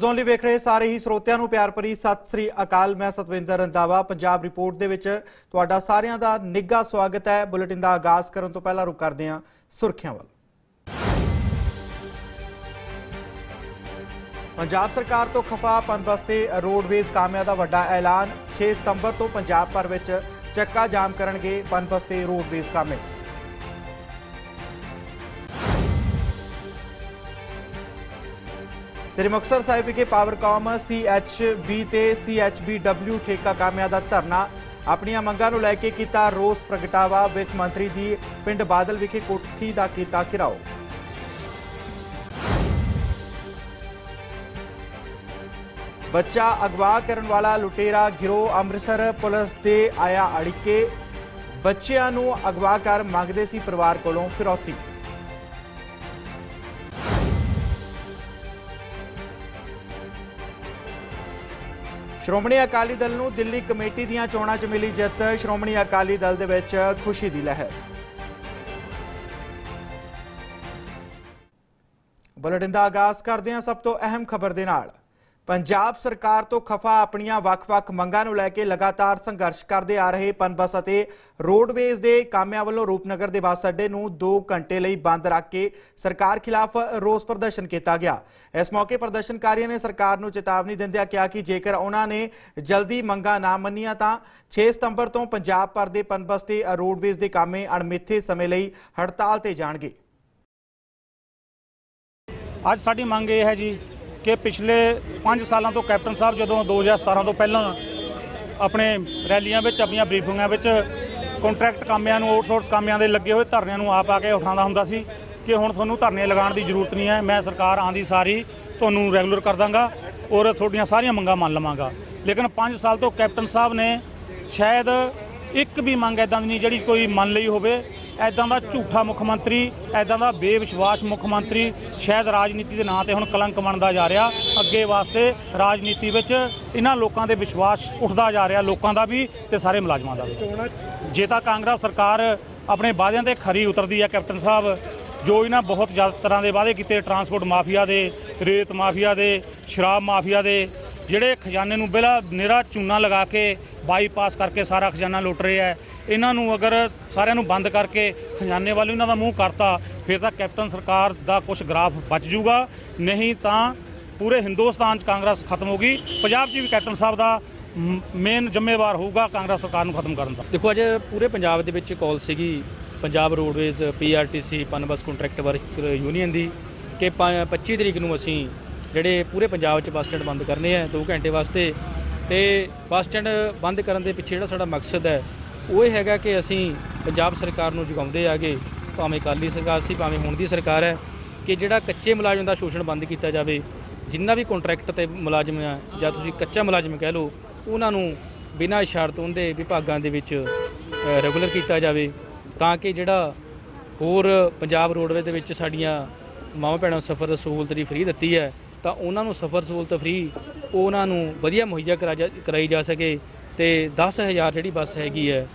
News only ਵੇਖ ਰਹੇ ਸਾਰੇ ਹੀ ਸਰੋਤਿਆਂ ਨੂੰ ਪਿਆਰ ਭਰੀ ਸਤਿ ਸ੍ਰੀ ਅਕਾਲ। ਮੈਂ ਸਤਵਿੰਦਰ ਰੰਦਾਵਾ ਪੰਜਾਬ ਰਿਪੋਰਟ ਦੇ ਵਿੱਚ ਤੁਹਾਡਾ ਸਾਰਿਆਂ ਦਾ ਨਿੱਘਾ ਸਵਾਗਤ ਹੈ। ਬੁਲੇਟਿਨ ਦਾ ਆਗਾਜ਼ ਕਰਨ ਤੋਂ ਪਹਿਲਾਂ ਰੁਕ ਕਰਦੇ ਹਾਂ ਸੁਰਖੀਆਂ ਵੱਲ। ਪੰਜਾਬ ਸਰਕਾਰ ਤੋਂ ਖਫਾ ਪਨਬਸਤੇ ਰੋਡਵੇਜ਼ ਕਾਮਿਆਂ ਦਾ ਵੱਡਾ ਐਲਾਨ। 6 ਸਤੰਬਰ ਤੋਂ ਪੰਜਾਬ ਭਰ ਵਿੱਚ ਚੱਕਾ ਜਾਮ ਕਰਨਗੇ ਪਨਬਸਤੇ ਰੋਡਵੇਜ਼ ਕਾਮੇ। ਸ੍ਰੀ ਮੁਕਤਸਰ ਸਾਹਿਬ ਵਿਖੇ ਪਾਵਰਕਾਮ ਸੀਐਚਬੀ ਤੇ ਸੀਐਚਬੀਡਬਲਿਊ ਠੇਕਾ ਕਾਮਿਆਂ ਦਾ ਧਰਨਾ। ਆਪਣੀਆਂ ਮੰਗਾਂ ਨੂੰ ਲੈ ਕੇ ਕੀਤਾ ਰੋਸ ਪ੍ਰਗਟਾਵਾ, ਵਿੱਤ ਮੰਤਰੀ ਦੀ ਪਿੰਡ ਬਾਦਲ ਵਿਖੇ ਕੋਠੀ ਦਾ ਕੀਤਾ ਘਿਰਾਓ। ਬੱਚਾ ਅਗਵਾ ਕਰਨ ਵਾਲਾ ਲੁਟੇਰਾ ਗਿਰੋਹ ਅੰਮ੍ਰਿਤਸਰ ਪੁਲਿਸ ਦੇ ਆਇਆ ਅੜਿੱਕੇ। ਬੱਚਿਆਂ ਨੂੰ ਅਗਵਾ ਕਰ ਮੰਗਦੇ ਸੀ ਪਰਿਵਾਰ ਕੋਲੋਂ ਫਿਰੌਤੀ। ਸ਼੍ਰੋਮਣੀ ਅਕਾਲੀ ਦਲ ਨੂੰ ਦਿੱਲੀ ਕਮੇਟੀ ਦੀਆਂ ਚੋਣਾਂ 'ਚ ਮਿਲੀ ਜਿੱਤ, ਸ਼੍ਰੋਮਣੀ ਅਕਾਲੀ ਦਲ ਦੇ ਵਿੱਚ ਖੁਸ਼ੀ ਦੀ ਲਹਿਰ। ਬੁਲੇਟਿਨ ਦਾ ਆਗਾਜ਼ ਕਰਦੇ ਹਾਂ ਸਭ ਤੋਂ ਅਹਿਮ ਖਬਰ ਦੇ ਨਾਲ। ਪੰਜਾਬ ਸਰਕਾਰ ਤੋਂ ਖਫਾ ਆਪਣੀਆਂ ਵੱਖ-ਵੱਖ ਮੰਗਾਂ ਨੂੰ ਲੈ ਕੇ ਲਗਾਤਾਰ ਸੰਘਰਸ਼ ਕਰਦੇ ਆ ਰਹੇ ਪਨਬਸ ਅਤੇ ਰੋਡਵੇਜ਼ ਦੇ ਕਾਮਿਆਂ ਵੱਲੋਂ ਰੂਪਨਗਰ ਦੇ ਬੱਸ ਅੱਡੇ ਨੂੰ 2 ਘੰਟੇ ਲਈ ਬੰਦ ਰੱਖ ਕੇ ਸਰਕਾਰ ਖਿਲਾਫ ਰੋਸ ਪ੍ਰਦਰਸ਼ਨ ਕੀਤਾ ਗਿਆ। ਇਸ ਮੌਕੇ ਪ੍ਰਦਰਸ਼ਨਕਾਰੀਆਂ ਨੇ ਸਰਕਾਰ ਨੂੰ ਚੇਤਾਵਨੀ ਦਿੰਦਿਆਂ ਕਿਹਾ ਕਿ ਜੇਕਰ ਉਹਨਾਂ ਨੇ ਜਲਦੀ ਮੰਗਾਂ ਨਾ ਮੰਨੀਆਂ ਤਾਂ 6 ਸਤੰਬਰ ਤੋਂ ਪੰਜਾਬ ਭਰ ਦੇ ਪਨਬਸ ਤੇ ਰੋਡਵੇਜ਼ ਦੇ ਕਾਮੇ ਅਣਮਿੱਥੇ ਸਮੇਂ ਲਈ ਹੜਤਾਲ ਤੇ ਜਾਣਗੇ। ਅੱਜ ਸਾਡੀ ਮੰਗ ਇਹ ਹੈ ਜੀ ਕਿ ਪਿਛਲੇ 5 ਸਾਲਾਂ ਤੋਂ ਕੈਪਟਨ ਸਾਹਿਬ ਜਦੋਂ 2017 ਤੋਂ ਪਹਿਲਾਂ ਆਪਣੇ ਰੈਲੀਆਂ ਵਿੱਚ, ਆਪਣੀਆਂ ਬਰੀਫਿੰਗਾਂ ਵਿੱਚ ਕੰਟਰੈਕਟ ਕਾਮਿਆਂ ਨੂੰ ਆਊਟਸੋਰਸ ਕਾਮਿਆਂ ਦੇ ਲੱਗੇ ਹੋਏ, ਧਰਨਿਆਂ ਨੂੰ ਆਪ ਆ ਕੇ ਉਠਾਉਂਦਾ ਹੁੰਦਾ ਸੀ ਕਿ ਹੁਣ ਤੁਹਾਨੂੰ ਧਰਨੇ ਲਗਾਉਣ ਦੀ ਜ਼ਰੂਰਤ ਨਹੀਂ ਹੈ। ਮੈਂ ਸਰਕਾਰ ਆਂਦੀ ਸਾਰੀ, ਤੁਹਾਨੂੰ ਰੈਗੂਲਰ ਕਰ ਦਾਂਗਾ ਔਰ ਤੁਹਾਡੀਆਂ ਸਾਰੀਆਂ ਮੰਗਾਂ ਮੰਨ ਲਵਾਂਗਾ। ਲੇਕਿਨ 5 ਸਾਲ ਤੋਂ ਕੈਪਟਨ ਸਾਹਿਬ ਨੇ ਸ਼ਾਇਦ ਇੱਕ ਵੀ ਮੰਗ ਐਦਾਂ ਦੀ ਨਹੀਂ ਜਿਹੜੀ ਕੋਈ ਮੰਨ ਲਈ ਹੋਵੇ। ਐਦਾਂ ਦਾ ਝੂਠਾ ਮੁੱਖ ਮੰਤਰੀ, ਐਦਾਂ ਦਾ ਬੇਵਿਸ਼ਵਾਸ ਮੁੱਖ ਮੰਤਰੀ ਸ਼ਾਇਦ ਰਾਜਨੀਤੀ ਦੇ ਨਾਂ ਤੇ ਹੁਣ ਕਲੰਕ ਬਣਦਾ ਜਾ ਰਿਹਾ। ਅੱਗੇ ਵਾਸਤੇ ਰਾਜਨੀਤੀ ਵਿੱਚ ਇਹਨਾਂ ਲੋਕਾਂ ਦੇ ਵਿਸ਼ਵਾਸ ਉੱਠਦਾ ਜਾ ਰਿਹਾ, ਲੋਕਾਂ ਦਾ ਵੀ ਤੇ ਸਾਰੇ ਮੁਲਾਜ਼ਮਾਂ ਦਾ ਵੀ। ਜੇ ਤਾਂ ਕਾਂਗਰਸ ਸਰਕਾਰ ਆਪਣੇ ਵਾਅਦਿਆਂ ਤੇ ਖਰੀ ਉਤਰਦੀ ਹੈ, ਕੈਪਟਨ ਸਾਹਿਬ, ਜੋ ਇਹਨਾਂ ਬਹੁਤ ਜ਼ਿਆਦਾ ਤਰ੍ਹਾਂ ਦੇ ਵਾਅਦੇ ਕੀਤੇ, ਟਰਾਂਸਪੋਰਟ ਮਾਫੀਆ ਦੇ, ਰੇਤ ਮਾਫੀਆ ਦੇ, ਸ਼ਰਾਬ ਮਾਫੀਆ ਦੇ ਜਿਹੜੇ ਖਜ਼ਾਨੇ ਨੂੰ ਬਿਲਾ ਨਿਰਾ ਚੂਨਾ ਲਗਾ ਕੇ ਬਾਈਪਾਸ ਕਰਕੇ ਸਾਰਾ ਖਜ਼ਾਨਾ ਲੁੱਟ ਰਿਹਾ ਹੈ ਇਹਨਾਂ ਨੂੰ ਅਗਰ ਸਾਰਿਆਂ ਨੂੰ ਬੰਦ ਕਰਕੇ ਖਜ਼ਾਨੇ ਵੱਲ ਇਹਨਾਂ ਦਾ ਮੂੰਹ ਕਰਤਾ, ਫਿਰ ਤਾਂ ਕੈਪਟਨ ਸਰਕਾਰ ਦਾ ਕੁਝ ਗ੍ਰਾਫ ਬਚ ਜਾਊਗਾ। ਨਹੀਂ ਤਾਂ ਪੂਰੇ ਹਿੰਦੁਸਤਾਨ 'ਚ ਕਾਂਗਰਸ ਖਤਮ ਹੋ ਗਈ। ਪੰਜਾਬ 'ਚ ਵੀ ਕੈਪਟਨ ਸਾਹਿਬ ਦਾ ਮੇਨ ਜ਼ਿੰਮੇਵਾਰ ਹੋਊਗਾ ਕਾਂਗਰਸ ਸਰਕਾਰ ਨੂੰ ਖਤਮ ਕਰਨ ਦਾ। ਦੇਖੋ, ਅੱਜ ਪੂਰੇ ਪੰਜਾਬ ਦੇ ਵਿੱਚ ਕਾਲ ਸੀਗੀ Punjab roadways PRTC Punbus contract worker union ਦੀ ਕਿ ਪ- 25 ਤਰੀਕ ਨੂੰ ਅਸੀਂ ਜਿਹੜੇ ਪੂਰੇ ਪੰਜਾਬ 'ਚ ਬੱਸ ਸਟੈਂਡ ਬੰਦ ਕਰਨੇ ਆ 2 ਘੰਟੇ ਵਾਸਤੇ। ਤੇ ਬੱਸ ਸਟੈਂਡ ਬੰਦ ਕਰਨ ਦੇ ਪਿੱਛੇ ਜਿਹੜਾ ਸਾਡਾ ਮਕਸਦ ਹੈ, ਉਹ ਇਹ ਹੈਗਾ ਕਿ ਅਸੀਂ ਪੰਜਾਬ ਸਰਕਾਰ ਨੂੰ ਜਗਾਉਂਦੇ ਆਗੇ, ਭਾਵੇਂ ਅਕਾਲੀ ਸਰਕਾਰ ਸੀ, ਭਾਵੇਂ ਹੁਣ ਦੀ ਸਰਕਾਰ ਹੈ, ਕਿ ਜਿਹੜਾ ਕੱਚੇ ਮੁਲਾਜ਼ਮ ਦਾ ਸ਼ੋਸ਼ਣ ਬੰਦ ਕੀਤਾ ਜਾਵੇ, ਜਿੰਨਾ ਵੀ ਕੰਟਰੈਕਟ ਤੇ ਮੁਲਾਜ਼ਮ ਆ, ਜਾਂ ਤੁਸੀਂ ਕੱਚਾ ਮੁਲਾਜ਼ਮ ਕਹਿ ਲਓ, ਉਹਨਾਂ ਨੂੰ ਬਿਨਾਂ ਸ਼ਰਤ ਉਹਦੇ ਵਿਭਾਗਾਂ ਦੇ ਵਿੱਚ ਰੈਗੂਲਰ ਕੀਤਾ ਜਾਵੇ, ਤਾਂ ਕਿ ਜਿਹੜਾ ਹੋਰ ਪੰਜਾਬ ਰੋਡਵੇ ਦੇ ਵਿੱਚ ਸਾਡੀਆਂ ਮਾਵਾਂ ਭੈਣਾਂ ਸਫ਼ਰ ਸਹੂਲਤ ਦੀ ਫ੍ਰੀ ਦਿੱਤੀ ਹੈ ਤਾਂ ਉਹਨਾਂ ਨੂੰ ਸਫ਼ਰ ਸਹੂਲਤ ਫ੍ਰੀ ਉਹਨਾਂ ਨੂੰ ਵਧੀਆ ਮੁਹੱਈਆ ਕਰਾ ਜਾ- ਕਰਾਈ ਜਾ ਸਕੇ ਤੇ 10000 ਜਿਹੜੀ ਬੱਸ ਹੈਗੀ ਹੈ,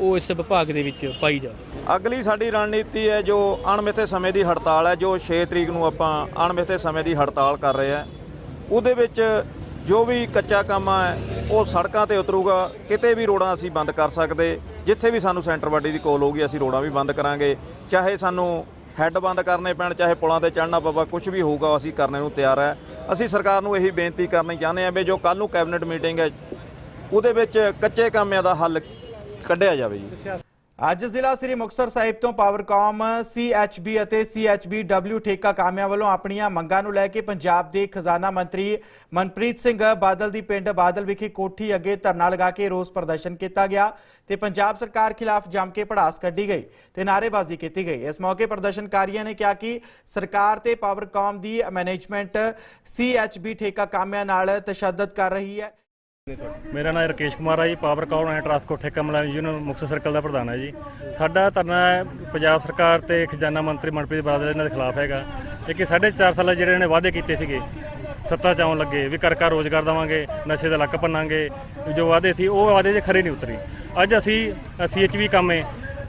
ਉਹ ਇਸ ਵਿਭਾਗ ਦੇ ਵਿੱਚ ਪਾਈ ਜਾਵੇ ਅਗਲੀ ਸਾਡੀ ਰਣਨੀਤੀ ਹੈ ਜੋ ਅਣਮਿੱਥੇ ਸਮੇਂ ਦੀ ਹੜਤਾਲ ਹੈ, ਜੋ 6 ਤਰੀਕ ਨੂੰ ਆਪਾਂ ਅਣਮਿੱਥੇ ਸਮੇਂ ਦੀ ਹੜਤਾਲ ਕਰ ਰਹੇ ਹਾਂ। ਉਹਦੇ ਵਿੱਚ ਜੋ ਵੀ ਕੱਚਾ ਕੰਮ ਹੈ, ਉਹ ਸੜਕਾਂ ਤੇ ਉਤਰੂਗਾ, ਕਿਤੇ ਵੀ ਰੋਡਾਂ ਅਸੀਂ ਬੰਦ ਕਰ ਸਕਦੇ, ਜਿੱਥੇ ਵੀ ਸਾਨੂੰ ਸੈਂਟਰ ਬਾਡੀ ਦੀ ਕੋਲ ਹੋਊਗੀ, ਅਸੀਂ ਰੋਡਾਂ ਵੀ ਬੰਦ ਕਰਾਂਗੇ। ਚਾਹੇ ਸਾਨੂੰ ਹੈੱਡ ਬੰਦ ਕਰਨੇ ਪੈਣ, ਚਾਹੇ ਪੁਲਾਂ ਤੇ ਚੜ੍ਹਨਾ ਪਵੇ ਕੁਝ ਵੀ ਹੋਊਗਾ, ਅਸੀਂ ਕਰਨੇ ਨੂੰ ਤਿਆਰ ਹੈ ਅਸੀਂ ਸਰਕਾਰ ਨੂੰ ਇਹੀ ਬੇਨਤੀ ਕਰਨੀ ਚਾਹੁੰਦੇ ਹਾਂ ਵੀ ਜੋ ਕੱਲ ਨੂੰ ਕੈਬਨਿਟ ਮੀਟਿੰਗ ਹੈ, ਉਹਦੇ ਵਿੱਚ ਕੱਚੇ ਕੰਮਿਆਂ ਦਾ ਹੱਲ ਕੱਢਿਆ ਜਾਵੇ ਜੀ। ਅੱਜ ਜ਼ਿਲ੍ਹਾ ਸ੍ਰੀ ਮੁਕਤਸਰ ਸਾਹਿਬ ਤੋਂ ਪਾਵਰਕਾਮ ਸੀਐਚਬੀ ਅਤੇ ਸੀਐਚਬੀਡਬਲਿਊ ਠੇਕਾ ਕਾਮਿਆਂ ਵੱਲੋਂ ਆਪਣੀਆਂ ਮੰਗਾਂ ਨੂੰ ਲੈ ਕੇ ਪੰਜਾਬ ਦੇ ਖਜ਼ਾਨਾ ਮੰਤਰੀ ਮਨਪ੍ਰੀਤ ਸਿੰਘ ਬਾਦਲ ਦੀ ਪਿੰਡ ਬਾਦਲ ਵਿਖੇ ਕੋਠੀ ਅੱਗੇ ਧਰਨਾ ਲਗਾ ਕੇ ਰੋਸ ਪ੍ਰਦਰਸ਼ਨ ਕੀਤਾ ਗਿਆ ਤੇ ਪੰਜਾਬ ਸਰਕਾਰ ਖਿਲਾਫ ਜੰਮ ਕੇ ਪੜਾਸ ਕੱਢੀ ਗਈ ਤੇ ਨਾਅਰੇਬਾਜ਼ੀ ਕੀਤੀ ਗਈ। ਇਸ ਮੌਕੇ ਪ੍ਰਦਰਸ਼ਨਕਾਰੀਆਂ ਨੇ ਕਿਹਾ ਕਿ ਸਰਕਾਰ ਤੇ ਪਾਵਰਕਾਮ ਦੀ ਮੈਨੇਜਮੈਂਟ ਸੀਐਚਬੀ ਠੇਕਾ ਕਾਮਿਆਂ ਨਾਲ ਤਸ਼ੱਦਦ ਕਰ ਰਹੀ ਹੈ। ਮੇਰਾ ਨਾਮ ਰਕੇਸ਼ ਕੁਮਾਰ ਹੈ ਜੀ, ਪਾਵਰ ਕਾਉਨ ਐਂਡ ਟਰਾਂਸਪੋਰਟ ਠੇਕਾ ਮੁਲਾਜ਼ਮ ਯੂਨੀਅਨ ਮੁਕਤਸਰ ਸਰਕਲ ਦਾ ਪ੍ਰਧਾਨ ਹੈ ਜੀ। ਸਾਡਾ ਧਰਨਾ ਪੰਜਾਬ ਸਰਕਾਰ ਤੇ ਖਜ਼ਾਨਾ ਮੰਤਰੀ ਮਨਪ੍ਰੀਤ ਬਾਦਲ ਇਹਨਾਂ ਦੇ ਖਿਲਾਫ ਹੈਗਾ। ਇਹ ਕਿ ਸਾਢੇ ਚਾਰ ਸਾਲਾਂ ਜਿਹੜੇ ਨੇ ਵਾਅਦੇ ਕੀਤੇ ਸੀਗੇ, ਸੱਤਾ ਚ ਆਉਣ ਲੱਗੇ, ਵੀ ਘਰ ਘਰ ਰੋਜ਼ਗਾਰ ਦੇਵਾਂਗੇ, ਨਸ਼ੇ ਦਾ ਲੱਕ ਭੰਨਾਂਗੇ, ਜੋ ਵਾਅਦੇ ਸੀ, ਉਹ ਵਾਅਦੇ 'ਚ ਖਰੇ ਨਹੀਂ ਉਤਰੀ। ਅੱਜ ਅਸੀਂ ਸੀਐਚਵੀ ਕੰਮ ਹੈ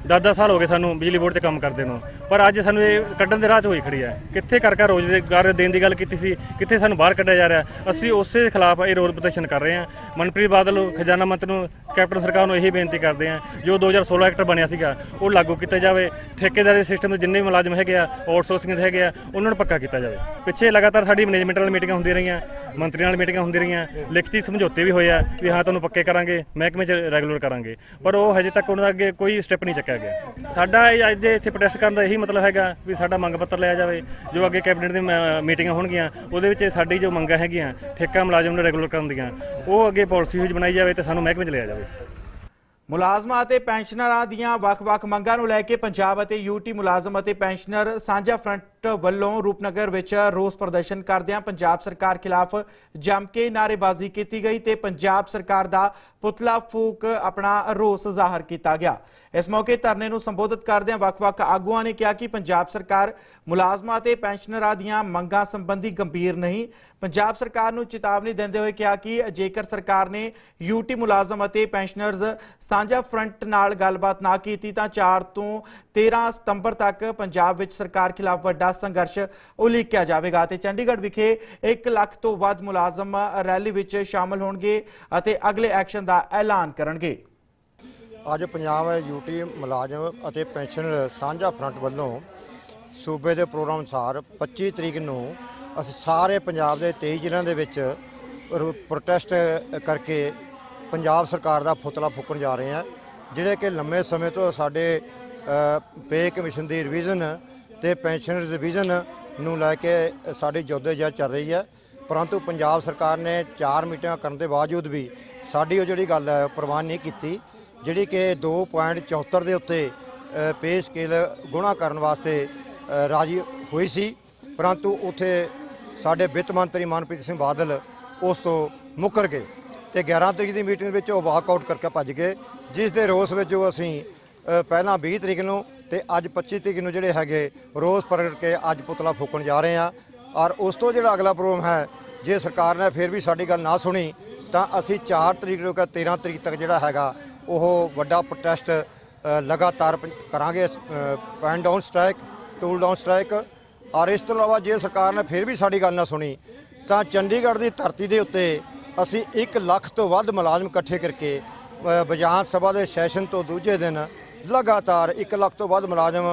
10-10 ਸਾਲ ਹੋ ਗਏ ਸਾਨੂੰ ਬਿਜਲੀ ਬੋਰਡ 'ਚ ਕੰਮ ਕਰਦੇ ਨੂੰ। ਪਰ ਅੱਜ ਸਾਨੂੰ ਇਹ ਕੱਢਣ ਦੇ ਰਾਹ 'ਚ ਹੋਈ ਖੜੀ ਹੈ। ਕਿੱਥੇ ਕਰ ਕਰ ਰੋਜ਼ਗਾਰ ਦੇਣ ਦੀ ਗੱਲ ਕੀਤੀ ਸੀ, ਕਿੱਥੇ ਸਾਨੂੰ ਬਾਹਰ ਕੱਢਿਆ ਜਾ ਰਿਹਾ ਅਸੀਂ ਉਸੇ ਦੇ ਖਿਲਾਫ ਇਹ ਰੋਲ ਪ੍ਰਦਰਸ਼ਨ ਕਰ ਰਹੇ ਹਾਂ। ਮਨਪ੍ਰੀਤ ਬਾਦਲ, ਖਜ਼ਾਨਾ ਮੰਤਰੀ ਨੂੰ, ਕੈਪਟਨ ਸਰਕਾਰ ਨੂੰ ਇਹੀ ਬੇਨਤੀ ਕਰਦੇ ਹਾਂ, ਜੋ 2016 ਐਕਟ ਬਣਿਆ ਸੀਗਾ, ਉਹ ਲਾਗੂ ਕੀਤਾ ਜਾਵੇ। ਠੇਕੇਦਾਰੀ ਸਿਸਟਮ ਦੇ ਜਿੰਨੇ ਵੀ ਮੁਲਾਜ਼ਮ ਹੈਗੇ ਆ, ਆਊਟਸੋਰਸਿੰਗ ਦੇ ਹੈਗੇ ਆ, ਉਹਨਾਂ ਨੂੰ ਪੱਕਾ ਕੀਤਾ ਜਾਵੇ। ਪਿੱਛੇ ਲਗਾਤਾਰ ਸਾਡੀ ਮੈਨੇਜਮੈਂਟ ਨਾਲ ਮੀਟਿੰਗਾਂ ਹੁੰਦੀਆਂ ਰਹੀਆਂ, ਮੰਤਰੀਆਂ ਨਾਲ ਮੀਟਿੰਗਾਂ ਹੁੰਦੀਆਂ ਰਹੀਆਂ। ਲਿਖਤੀ ਸਮਝੌਤੇ ਵੀ ਹੋਏ ਆ ਵੀ ਹਾਂ, ਤੁਹਾਨੂੰ ਪੱਕੇ ਕਰਾਂਗੇ, ਮਹਿਕਮੇ 'ਚ ਰੈਗੂਲਰ ਕਰਾਂਗੇ। ਪਰ ਉਹ ਹਜੇ ਤੱਕ ਉਹਨਾਂ ਦਾ ਅੱਗੇ ਕੋਈ ਸਟੈਪ ਨਹੀਂ ਚੱਕਿਆ ਗਿਆ। ਸਾਡਾ ਇਹ ਅੱਜ ਦੇ ਇੱਥੇ ਪ੍ਰੋਟੈਸਟ ਕਰਨ ਦਾ ਇਹੀ ਮਤਲਬ ਹੈਗਾ ਵੀ ਸਾਡਾ ਮੰਗ ਪੱਤਰ ਲਿਆ ਜਾਵੇ, ਜੋ ਅੱਗੇ ਕੈਬਨਿਟ ਦੀ ਮੀਟਿੰਗਾਂ ਹੋਣਗੀਆਂ, ਉਹਦੇ ਵਿੱਚ ਸਾਡੀ ਜੋ ਮੰਗਾਂ ਹੈਗੀਆਂ, ਠੇਕਾ ਮੁਲਾਜ਼ਮ ਨੂੰ ਰੈਗੂਲਰ ਕਰਨ ਦੀਆਂ, ਉਹ ਅੱਗੇ ਪਾਲਿਸੀ ਵਿੱਚ ਬਣਾਈ ਜਾਵੇ ਤੇ ਸਾਨੂੰ ਮਹਿਕਮੇ 'ਚ ਲਿਆ ਜਾਵੇ। ਮੁਲਾਜ਼ਮਾਂ ਅਤੇ ਪੈਨਸ਼ਨਰਾਂ ਦੀਆਂ ਵੱਖ-ਵੱਖ ਮੰਗਾਂ ਨੂੰ ਲੈ ਕੇ ਪੰਜਾਬ ਅਤੇ ਯੂਟੀ ਮੁਲਾਜ਼ਮ ਅਤੇ ਪੈਨਸ਼ਨਰ ਸਾਂਝਾ ਫਰੰਟ ਵੱਲੋਂ ਰੂਪਨਗਰ ਵਿੱਚ ਰੋਸ ਪ੍ਰਦਰਸ਼ਨ ਕਰਦਿਆਂ ਪੰਜਾਬ ਸਰਕਾਰ ਖਿਲਾਫ ਜੰਮ ਕੇ ਨਾਅਰੇਬਾਜ਼ੀ ਕੀਤੀ ਗਈ ਤੇ ਪੰਜਾਬ ਸਰਕਾਰ ਦਾ ਪੁਤਲਾ ਫੂਕ ਆਪਣਾ ਰੋਸ ਜ਼ਾਹਰ ਕੀਤਾ ਗਿਆ। ਇਸ ਮੌਕੇ ਧਰਨੇ ਨੂੰ ਸੰਬੋਧਿਤ ਕਰਦਿਆਂ ਵੱਖ-ਵੱਖ ਆਗੂਆਂ ਨੇ ਕਿਹਾ ਕਿ ਪੰਜਾਬ ਸਰਕਾਰ ਮੁਲਾਜ਼ਮਾਂ ਅਤੇ ਪੈਨਸ਼ਨਰਾਂ ਦੀਆਂ ਮੰਗਾਂ ਸੰਬੰਧੀ ਗੰਭੀਰ ਨਹੀਂ। ਪੰਜਾਬ ਸਰਕਾਰ ਨੂੰ ਚੇਤਾਵਨੀ ਦਿੰਦੇ ਹੋਏ ਕਿਹਾ ਕਿ ਜੇਕਰ ਸਰਕਾਰ ਨੇ ਯੂਟੀ ਮੁਲਾਜ਼ਮ ਅਤੇ ਪੈਨਸ਼ਨਰਜ਼ ਸਾਂਝਾ ਫਰੰਟ ਨਾਲ ਗੱਲਬਾਤ ਨਾ ਕੀਤੀ ਤਾਂ 4 ਤੋਂ 13 ਸਤੰਬਰ ਤੱਕ ਪੰਜਾਬ ਵਿੱਚ ਸਰਕਾਰ ਖਿਲਾਫ ਵੱਡਾ ਸੰਘਰਸ਼ ਉਲੀਕਿਆ ਜਾਵੇਗਾ ਤੇ ਚੰਡੀਗੜ੍ਹ ਵਿਖੇ 1 ਲੱਖ ਤੋਂ ਵੱਧ ਮੁਲਾਜ਼ਮ ਰੈਲੀ ਵਿੱਚ ਸ਼ਾਮਲ ਹੋਣਗੇ ਅਤੇ ਅਗਲੇ ਐਕਸ਼ਨ ਦਾ ਐਲਾਨ ਕਰਨਗੇ। ਅੱਜ ਪੰਜਾਬ ਯੂਟੀ ਮੁਲਾਜ਼ਮ ਅਤੇ ਪੈਨਸ਼ਨਰ ਸਾਂਝਾ ਫਰੰਟ ਵੱਲੋਂ ਸੂਬੇ ਦੇ ਪ੍ਰੋਗਰਾਮ ਅਨੁਸਾਰ 25 ਤਰੀਕ ਨੂੰ ਅਸੀਂ ਸਾਰੇ ਪੰਜਾਬ ਦੇ 23 ਜ਼ਿਲ੍ਹਿਆਂ ਦੇ ਵਿੱਚ ਪ੍ਰੋਟੈਸਟ ਕਰਕੇ ਪੰਜਾਬ ਸਰਕਾਰ ਦਾ ਫੁਤਲਾ ਫੂਕਣ ਜਾ ਰਹੇ ਹਾਂ, ਜਿਹੜੇ ਕਿ ਲੰਮੇ ਸਮੇਂ ਤੋਂ ਸਾਡੇ ਪੇ ਕਮਿਸ਼ਨ ਦੀ ਰਿਵੀਜ਼ਨ ਤੇ ਪੈਨਸ਼ਨ ਰਿਵੀਜ਼ਨ ਨੂੰ ਲੈ ਕੇ ਸਾਡੀ ਜਦੋਜਹਿਦ ਚੱਲ ਰਹੀ ਹੈ। ਪਰੰਤੂ ਪੰਜਾਬ ਸਰਕਾਰ ਨੇ ਚਾਰ ਮੀਟਿੰਗਾਂ ਕਰਨ ਦੇ ਬਾਵਜੂਦ ਵੀ ਸਾਡੀ ਉਹ ਜਿਹੜੀ ਗੱਲ ਹੈ ਪ੍ਰਵਾਨ ਨਹੀਂ ਕੀਤੀ, ਜਿਹੜੀ ਕਿ 2.74 ਦੇ ਉੱਤੇ ਪੇ ਸਕੇਲ ਗੁਣਾ ਕਰਨ ਵਾਸਤੇ ਰਾਜੀ ਹੋਈ ਸੀ। ਪਰੰਤੂ ਉੱਥੇ ਸਾਡੇ ਵਿੱਤ ਮੰਤਰੀ ਮਨਪ੍ਰੀਤ ਸਿੰਘ ਬਾਦਲ ਉਸ ਤੋਂ ਮੁੱਕਰ ਗਏ ਤੇ 11 ਤਰੀਕ ਦੀ ਮੀਟਿੰਗ ਵਿੱਚ ਉਹ ਵਾਕਆਊਟ ਕਰਕੇ ਭੱਜ ਗਏ, ਜਿਸ ਦੇ ਰੋਸ ਵਿੱਚ ਜੋ ਅਸੀਂ ਪਹਿਲਾਂ 20 ਤਰੀਕ ਨੂੰ ਤੇ ਅੱਜ 25 ਤਰੀਕ ਨੂੰ ਜਿਹੜੇ ਹੈਗੇ ਰੋਸ ਪ੍ਰਗਟ ਕੇ ਅੱਜ ਪੁਤਲਾ ਫੂਕਣ ਜਾ ਰਹੇ ਹਾਂ। ਔਰ ਉਸ ਤੋਂ ਜਿਹੜਾ ਅਗਲਾ ਪ੍ਰੋਗਰਾਮ ਹੈ ਜੇ ਸਰਕਾਰ ਨੇ ਫਿਰ ਵੀ ਸਾਡੀ ਗੱਲ ਨਾ ਸੁਣੀ ਤਾਂ ਅਸੀਂ 4 ਤਰੀਕ ਨੂੰ ਕਿ 13 ਤਰੀਕ ਤੱਕ ਜਿਹੜਾ ਹੈਗਾ ਉਹ ਵੱਡਾ ਪ੍ਰੋਟੈਸਟ ਲਗਾਤਾਰ ਕਰਾਂਗੇ pen down strike tool down strike ਔਰ ਇਸ ਤੋਂ ਇਲਾਵਾ ਜੇ ਸਰਕਾਰ ਨੇ ਫਿਰ ਵੀ ਸਾਡੀ ਗੱਲ ਨਾ ਸੁਣੀ ਤਾਂ ਚੰਡੀਗੜ੍ਹ ਦੀ ਧਰਤੀ ਦੇ ਉੱਤੇ ਅਸੀਂ 1 ਲੱਖ ਤੋਂ ਵੱਧ ਮੁਲਾਜ਼ਮ ਇਕੱਠੇ ਕਰਕੇ ਅ, ਵਿਧਾਨ ਸਭਾ ਦੇ ਸੈਸ਼ਨ ਤੋਂ ਦੂਜੇ ਦਿਨ ਲਗਾਤਾਰ 1 ਲੱਖ ਤੋਂ ਵੱਧ ਮੁਲਾਜ਼ਮ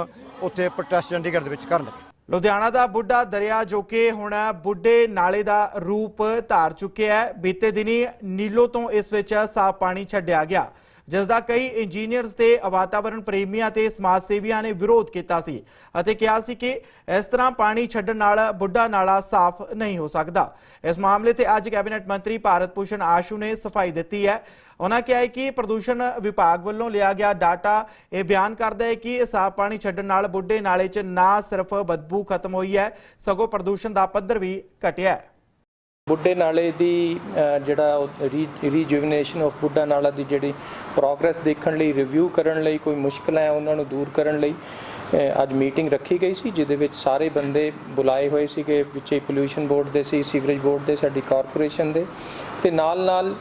ਉੱਥੇ ਪ੍ਰੋਟੈਸਟ ਚੰਡੀਗੜ੍ਹ ਦੇ ਵਿੱਚ ਕਰਨਗੇ ਲੁਧਿਆਣਾ ਦਾ ਬੁੱਢਾ ਦਰਿਆ ਜੋ ਕਿ ਹੁਣ ਬੁੱਢੇ ਨਾਲੇ ਦਾ ਰੂਪ ਧਾਰ ਚੁੱਕਿਆ ਹੈ, ਬੀਤੇ ਦਿਨੀ ਨੀਲੋ ਤੋਂ ਇਸ ਵਿੱਚ ਸਾਫ਼ ਪਾਣੀ ਛੱਡਿਆ ਗਿਆ। ਜਿਸ ਦਾ ਕਈ ਇੰਜੀਨੀਅਰਸ ਤੇ ਵਾਤਾਵਰਣ ਪ੍ਰੇਮੀਆਂ ਤੇ ਸਮਾਜ ਸੇਵੀਆਂ ਨੇ ਵਿਰੋਧ ਕੀਤਾ ਸੀ ਅਤੇ ਕਿਹਾ ਸੀ ਕਿ ਇਸ ਤਰ੍ਹਾਂ ਪਾਣੀ ਛੱਡਣ ਨਾਲ ਬੁੱਢਾ ਨਾਲਾ ਸਾਫ਼ ਨਹੀਂ ਹੋ ਸਕਦਾ। ਇਸ ਮਾਮਲੇ ਤੇ ਅੱਜ ਕੈਬਨਿਟ ਮੰਤਰੀ ਭਾਰਤ ਭੂਸ਼ਣ ਆਸ਼ੂ ਨੇ ਸਫ਼ਾਈ ਦਿੱਤੀ ਹੈ। ਉਹਨਾਂ ਕਿਹਾ ਹੈ ਕਿ ਪ੍ਰਦੂਸ਼ਣ ਵਿਭਾਗ ਵੱਲੋਂ ਲਿਆ ਗਿਆ ਡਾਟਾ ਇਹ ਬਿਆਨ ਕਰਦਾ ਹੈ ਕਿ ਸਾਫ਼ ਪਾਣੀ ਛੱਡਣ ਨਾਲ ਬੁੱਢੇ ਨਾਲੇ 'ਚ ਨਾ ਸਿਰਫ ਬਦਬੂ ਖਤਮ ਹੋਈ ਹੈ, ਸਗੋਂ ਪ੍ਰਦੂਸ਼ਣ ਦਾ ਪੱਧਰ ਵੀ ਘਟਿਆ ਹੈ। ਬੁੱਢੇ ਨਾਲੇ ਦੀ ਅ, ਜਿਹੜਾ ਰੀਜੂਵਨੇਸ਼ਨ ਆਫ ਬੁੱਢਾ ਨਾਲਾ ਦੀ ਜਿਹੜੀ ਪ੍ਰੋਗਰੈਸ ਦੇਖਣ ਲਈ ਰਿਵਿਊ ਕਰਨ ਲਈ ਕੋਈ ਮੁਸ਼ਕਲਾਂ ਹੈ ਉਹਨਾਂ ਨੂੰ ਦੂਰ ਕਰਨ ਲਈ ਅੱਜ ਮੀਟਿੰਗ ਰੱਖੀ ਗਈ ਸੀ ਜਿਹਦੇ ਵਿੱਚ ਸਾਰੇ ਬੰਦੇ ਬੁਲਾਏ ਹੋਏ ਸੀਗੇ ਵਿੱਚੇ ਪੋਲੂਸ਼ਨ ਬੋਰਡ ਦੇ ਸੀ ਸੀਵਰੇਜ ਬੋਰਡ ਦੇ ਸਾਡੀ ਕਾਰਪੋਰੇਸ਼ਨ ਦੇ ਤੇ ਨਾਲ ਨਾਲ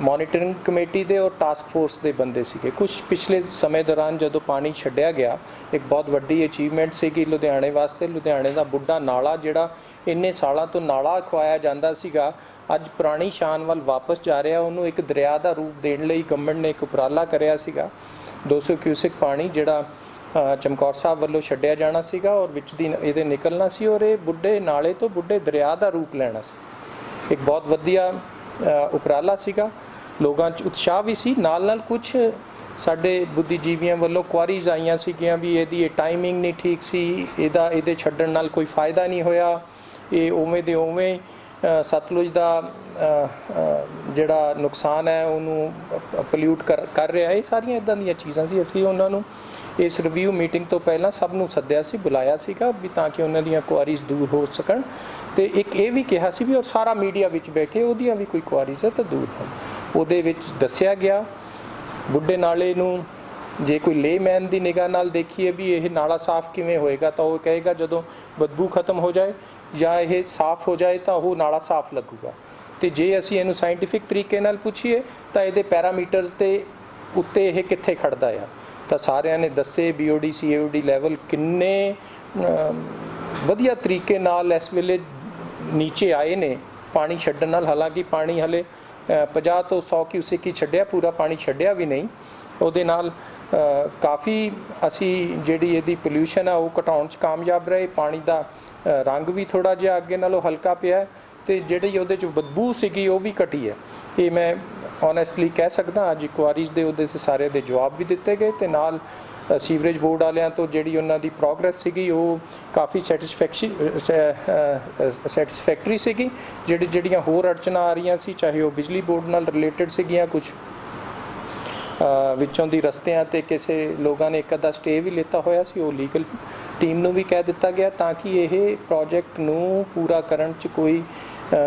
ਮੋਨੀਟਰਿੰਗ ਕਮੇਟੀ ਦੇ ਔਰ ਟਾਸਕ ਫੋਰਸ ਦੇ ਬੰਦੇ ਸੀਗੇ। ਕੁਝ ਪਿਛਲੇ ਸਮੇਂ ਦੌਰਾਨ ਜਦੋਂ ਪਾਣੀ ਛੱਡਿਆ ਗਿਆ ਇੱਕ ਬਹੁਤ ਵੱਡੀ ਅਚੀਵਮੈਂਟ ਸੀਗੀ ਲੁਧਿਆਣੇ ਵਾਸਤੇ ਲੁਧਿਆਣੇ ਦਾ ਬੁੱਢਾ ਨਾਲਾ ਜਿਹੜਾ ਇੰਨੇ ਸਾਲਾਂ ਤੋਂ ਨਾਲਾ ਖਵਾਇਆ ਜਾਂਦਾ ਸੀਗਾ। ਅੱਜ ਪੁਰਾਣੀ ਸ਼ਾਨ ਵੱਲ ਵਾਪਸ ਜਾ ਰਿਹਾ, ਉਹਨੂੰ ਇੱਕ ਦਰਿਆ ਦਾ ਰੂਪ ਦੇਣ ਲਈ ਗਵਰਨਮੈਂਟ ਨੇ ਇੱਕ ਉਪਰਾਲਾ ਕਰਿਆ ਸੀਗਾ। 200 ਕਿਊਸਿਕ ਪਾਣੀ ਜਿਹੜਾ ਚਮਕੌਰ ਸਾਹਿਬ ਵੱਲੋਂ ਛੱਡਿਆ ਜਾਣਾ ਸੀਗਾ ਔਰ ਵਿੱਚ ਦੀ ਇਹਦੇ ਨਿਕਲਣਾ ਸੀ ਔਰ ਇਹ ਬੁੱਢੇ, ਨਾਲੇ ਤੋਂ ਬੁੱਢੇ ਦਰਿਆ ਦਾ ਰੂਪ ਲੈਣਾ ਸੀ। ਇੱਕ ਬਹੁਤ ਵਧੀਆ ਉਪਰਾਲਾ ਸੀਗਾ। ਲੋਕਾਂ 'ਚ ਉਤਸ਼ਾਹ ਵੀ ਸੀ। ਨਾਲ ਨਾਲ ਕੁਝ ਸਾਡੇ ਬੁੱਧੀਜੀਵੀਆਂ ਵੱਲੋਂ ਕੁਆਰੀਜ਼ ਆਈਆਂ ਸੀਗੀਆਂ ਵੀ ਇਹਦੀ ਇਹ ਟਾਈਮਿੰਗ ਨਹੀਂ ਠੀਕ ਸੀ, ਇਹਦਾ, ਇਹਦੇ ਛੱਡਣ ਨਾਲ ਕੋਈ ਫਾਇਦਾ ਨਹੀਂ ਹੋਇਆ। ਇਹ ਉਵੇਂ ਦੇ ਉਵੇਂ ਸਤਲੁਜ ਦਾ ਜਿਹੜਾ ਨੁਕਸਾਨ ਹੈ, ਉਹਨੂੰ ਪੋਲਿਊਟ ਕਰ ਕਰ ਰਿਹਾ। ਹੈ ਇਹ ਸਾਰੀਆਂ ਇਦਾਂ ਦੀਆਂ ਚੀਜ਼ਾਂ ਸੀ। ਅਸੀਂ ਉਹਨਾਂ ਨੂੰ ਇਸ ਰਿਵਿਊ ਮੀਟਿੰਗ ਤੋਂ ਪਹਿਲਾਂ ਸਭ ਨੂੰ ਸੱਦਿਆ ਸੀ, ਬੁਲਾਇਆ ਸੀਗਾ ਵੀ ਤਾਂ ਕਿ ਉਹਨਾਂ ਦੀਆਂ ਕੁਆਰੀਜ਼ ਦੂਰ ਹੋ ਸਕਣ। ਤੇ ਇੱਕ ਇਹ ਵੀ ਕਿਹਾ ਸੀ ਵੀ ਔਰ ਸਾਰਾ ਮੀਡੀਆ ਵਿੱਚ ਬੈਠੇ ਉਹਦੀਆਂ ਵੀ ਕੋਈ ਕੁਆਰੀਜ਼ ਹੈ ਤਾਂ ਦੂਰ ਹੋਣ। ਉਹਦੇ ਵਿੱਚ ਦੱਸਿਆ ਗਿਆ, ਬੁੱਢੇ ਨਾਲੇ ਨੂੰ ਜੇ ਕੋਈ ਲੇਮੈਨ ਦੀ ਨਿਗਾਹ ਨਾਲ ਦੇਖੀਏ ਵੀ ਇਹ ਨਾਲਾ ਸਾਫ਼ ਕਿਵੇਂ ਹੋਏਗਾ ਤਾਂ ਉਹ ਕਹੇਗਾ ਜਦੋਂ ਬਦਬੂ ਖਤਮ ਹੋ ਜਾਏ ਜਾਂ ਇਹ ਸਾਫ਼ ਹੋ ਜਾਏ ਤਾਂ ਉਹ ਨਾਲਾ ਸਾਫ਼ ਲੱਗੂਗਾ। ਤੇ ਜੇ ਅਸੀਂ ਇਹਨੂੰ ਸਾਇੰਟੀਫਿਕ ਤਰੀਕੇ ਨਾਲ ਪੁੱਛੀਏ ਤਾਂ ਇਹਦੇ ਪੈਰਾਮੀਟਰਸ ਤੇ ਉੱਤੇ ਇਹ ਕਿੱਥੇ ਖੜਦਾ ਆ। ਤਾਂ ਸਾਰਿਆਂ ਨੇ ਦੱਸੇ ਬੀਓਡੀ ਸੀਓਡੀ ਲੈਵਲ ਕਿੰਨੇ ਵਧੀਆ ਤਰੀਕੇ ਨਾਲ ਇਸ ਵੇਲੇ ਨੀਚੇ ਆਏ ਨੇ। ਪਾਣੀ ਛੱਡਣ ਨਾਲ ਹਾਲਾਂਕਿ ਪਾਣੀ ਹਲੇ ਅ, 50 ਤੋਂ 100 ਕਿਊਸਿਕ ਹੀ ਛੱਡਿਆ ਪੂਰਾ ਪਾਣੀ ਛੱਡਿਆ ਵੀ ਨਹੀਂ। ਉਹਦੇ ਨਾਲ ਕਾਫੀ ਅਸੀਂ ਜਿਹੜੀ ਇਹਦੀ ਪੋਲਿਊਸ਼ਨ ਆ ਉਹ ਘਟਾਉਣ 'ਚ ਕਾਮਯਾਬ ਰਹੇ। ਪਾਣੀ ਦਾ ਰੰਗ ਵੀ ਥੋੜਾ ਜਿਹਾ ਅੱਗੇ ਨਾਲੋਂ ਹਲਕਾ ਪਿਆ ਹੈ ਤੇ ਜਿਹੜੀ ਉਹਦੇ 'ਚ ਬਦਬੂ ਸੀਗੀ ਉਹ ਵੀ ਘਟੀ ਹੈ। ਇਹ ਮੈਂ ਓਨੈਸਟਲੀ ਕਹਿ ਸਕਦਾ ਅੱਜ ਇਕੁਆਰੀਜ਼ ਦੇ ਉਹਦੇ ਤੇ ਸਾਰੇ ਦੇ ਜਵਾਬ ਵੀ ਦਿੱਤੇ ਗਏ ਤੇ ਨਾਲ ਸੀਵਰੇਜ ਬੋਰਡ ਵਾਲਿਆਂ ਤੋਂ ਜਿਹੜੀ ਉਹਨਾਂ ਦੀ ਪ੍ਰੋਗਰੈਸ ਸੀਗੀ ਉਹ ਕਾਫੀ ਸੈਟੀਸਫੈਕਟਰੀ ਸੀਗੀ। ਜਿਹੜੀ, ਜਿਹੜੀਆਂ ਹੋਰ ਅੜਚਨਾਂ ਆ ਰਹੀਆਂ ਸੀ, ਚਾਹੇ ਉਹ ਬਿਜਲੀ ਬੋਰਡ ਨਾਲ ਰਿਲੇਟਡ ਸੀਗੀਆਂ ਕੁਝ ਵਿੱਚੋਂ ਦੀ ਰਸਤਿਆਂ ਤੇ ਕਿਸੇ ਲੋਕਾਂ ਨੇ ਇੱਕ ਅੱਧਾ ਸਟੇ ਵੀ ਲਿੱਤਾ ਹੋਇਆ ਸੀ, ਉਹ ਲੀਗਲ ਟੀਮ ਨੂੰ ਵੀ ਕਹਿ ਦਿੱਤਾ ਗਿਆ ਤਾਂ ਕਿ ਇਹ ਪ੍ਰੋਜੈਕਟ ਨੂੰ ਪੂਰਾ ਕਰਨ 'ਚ ਕੋਈ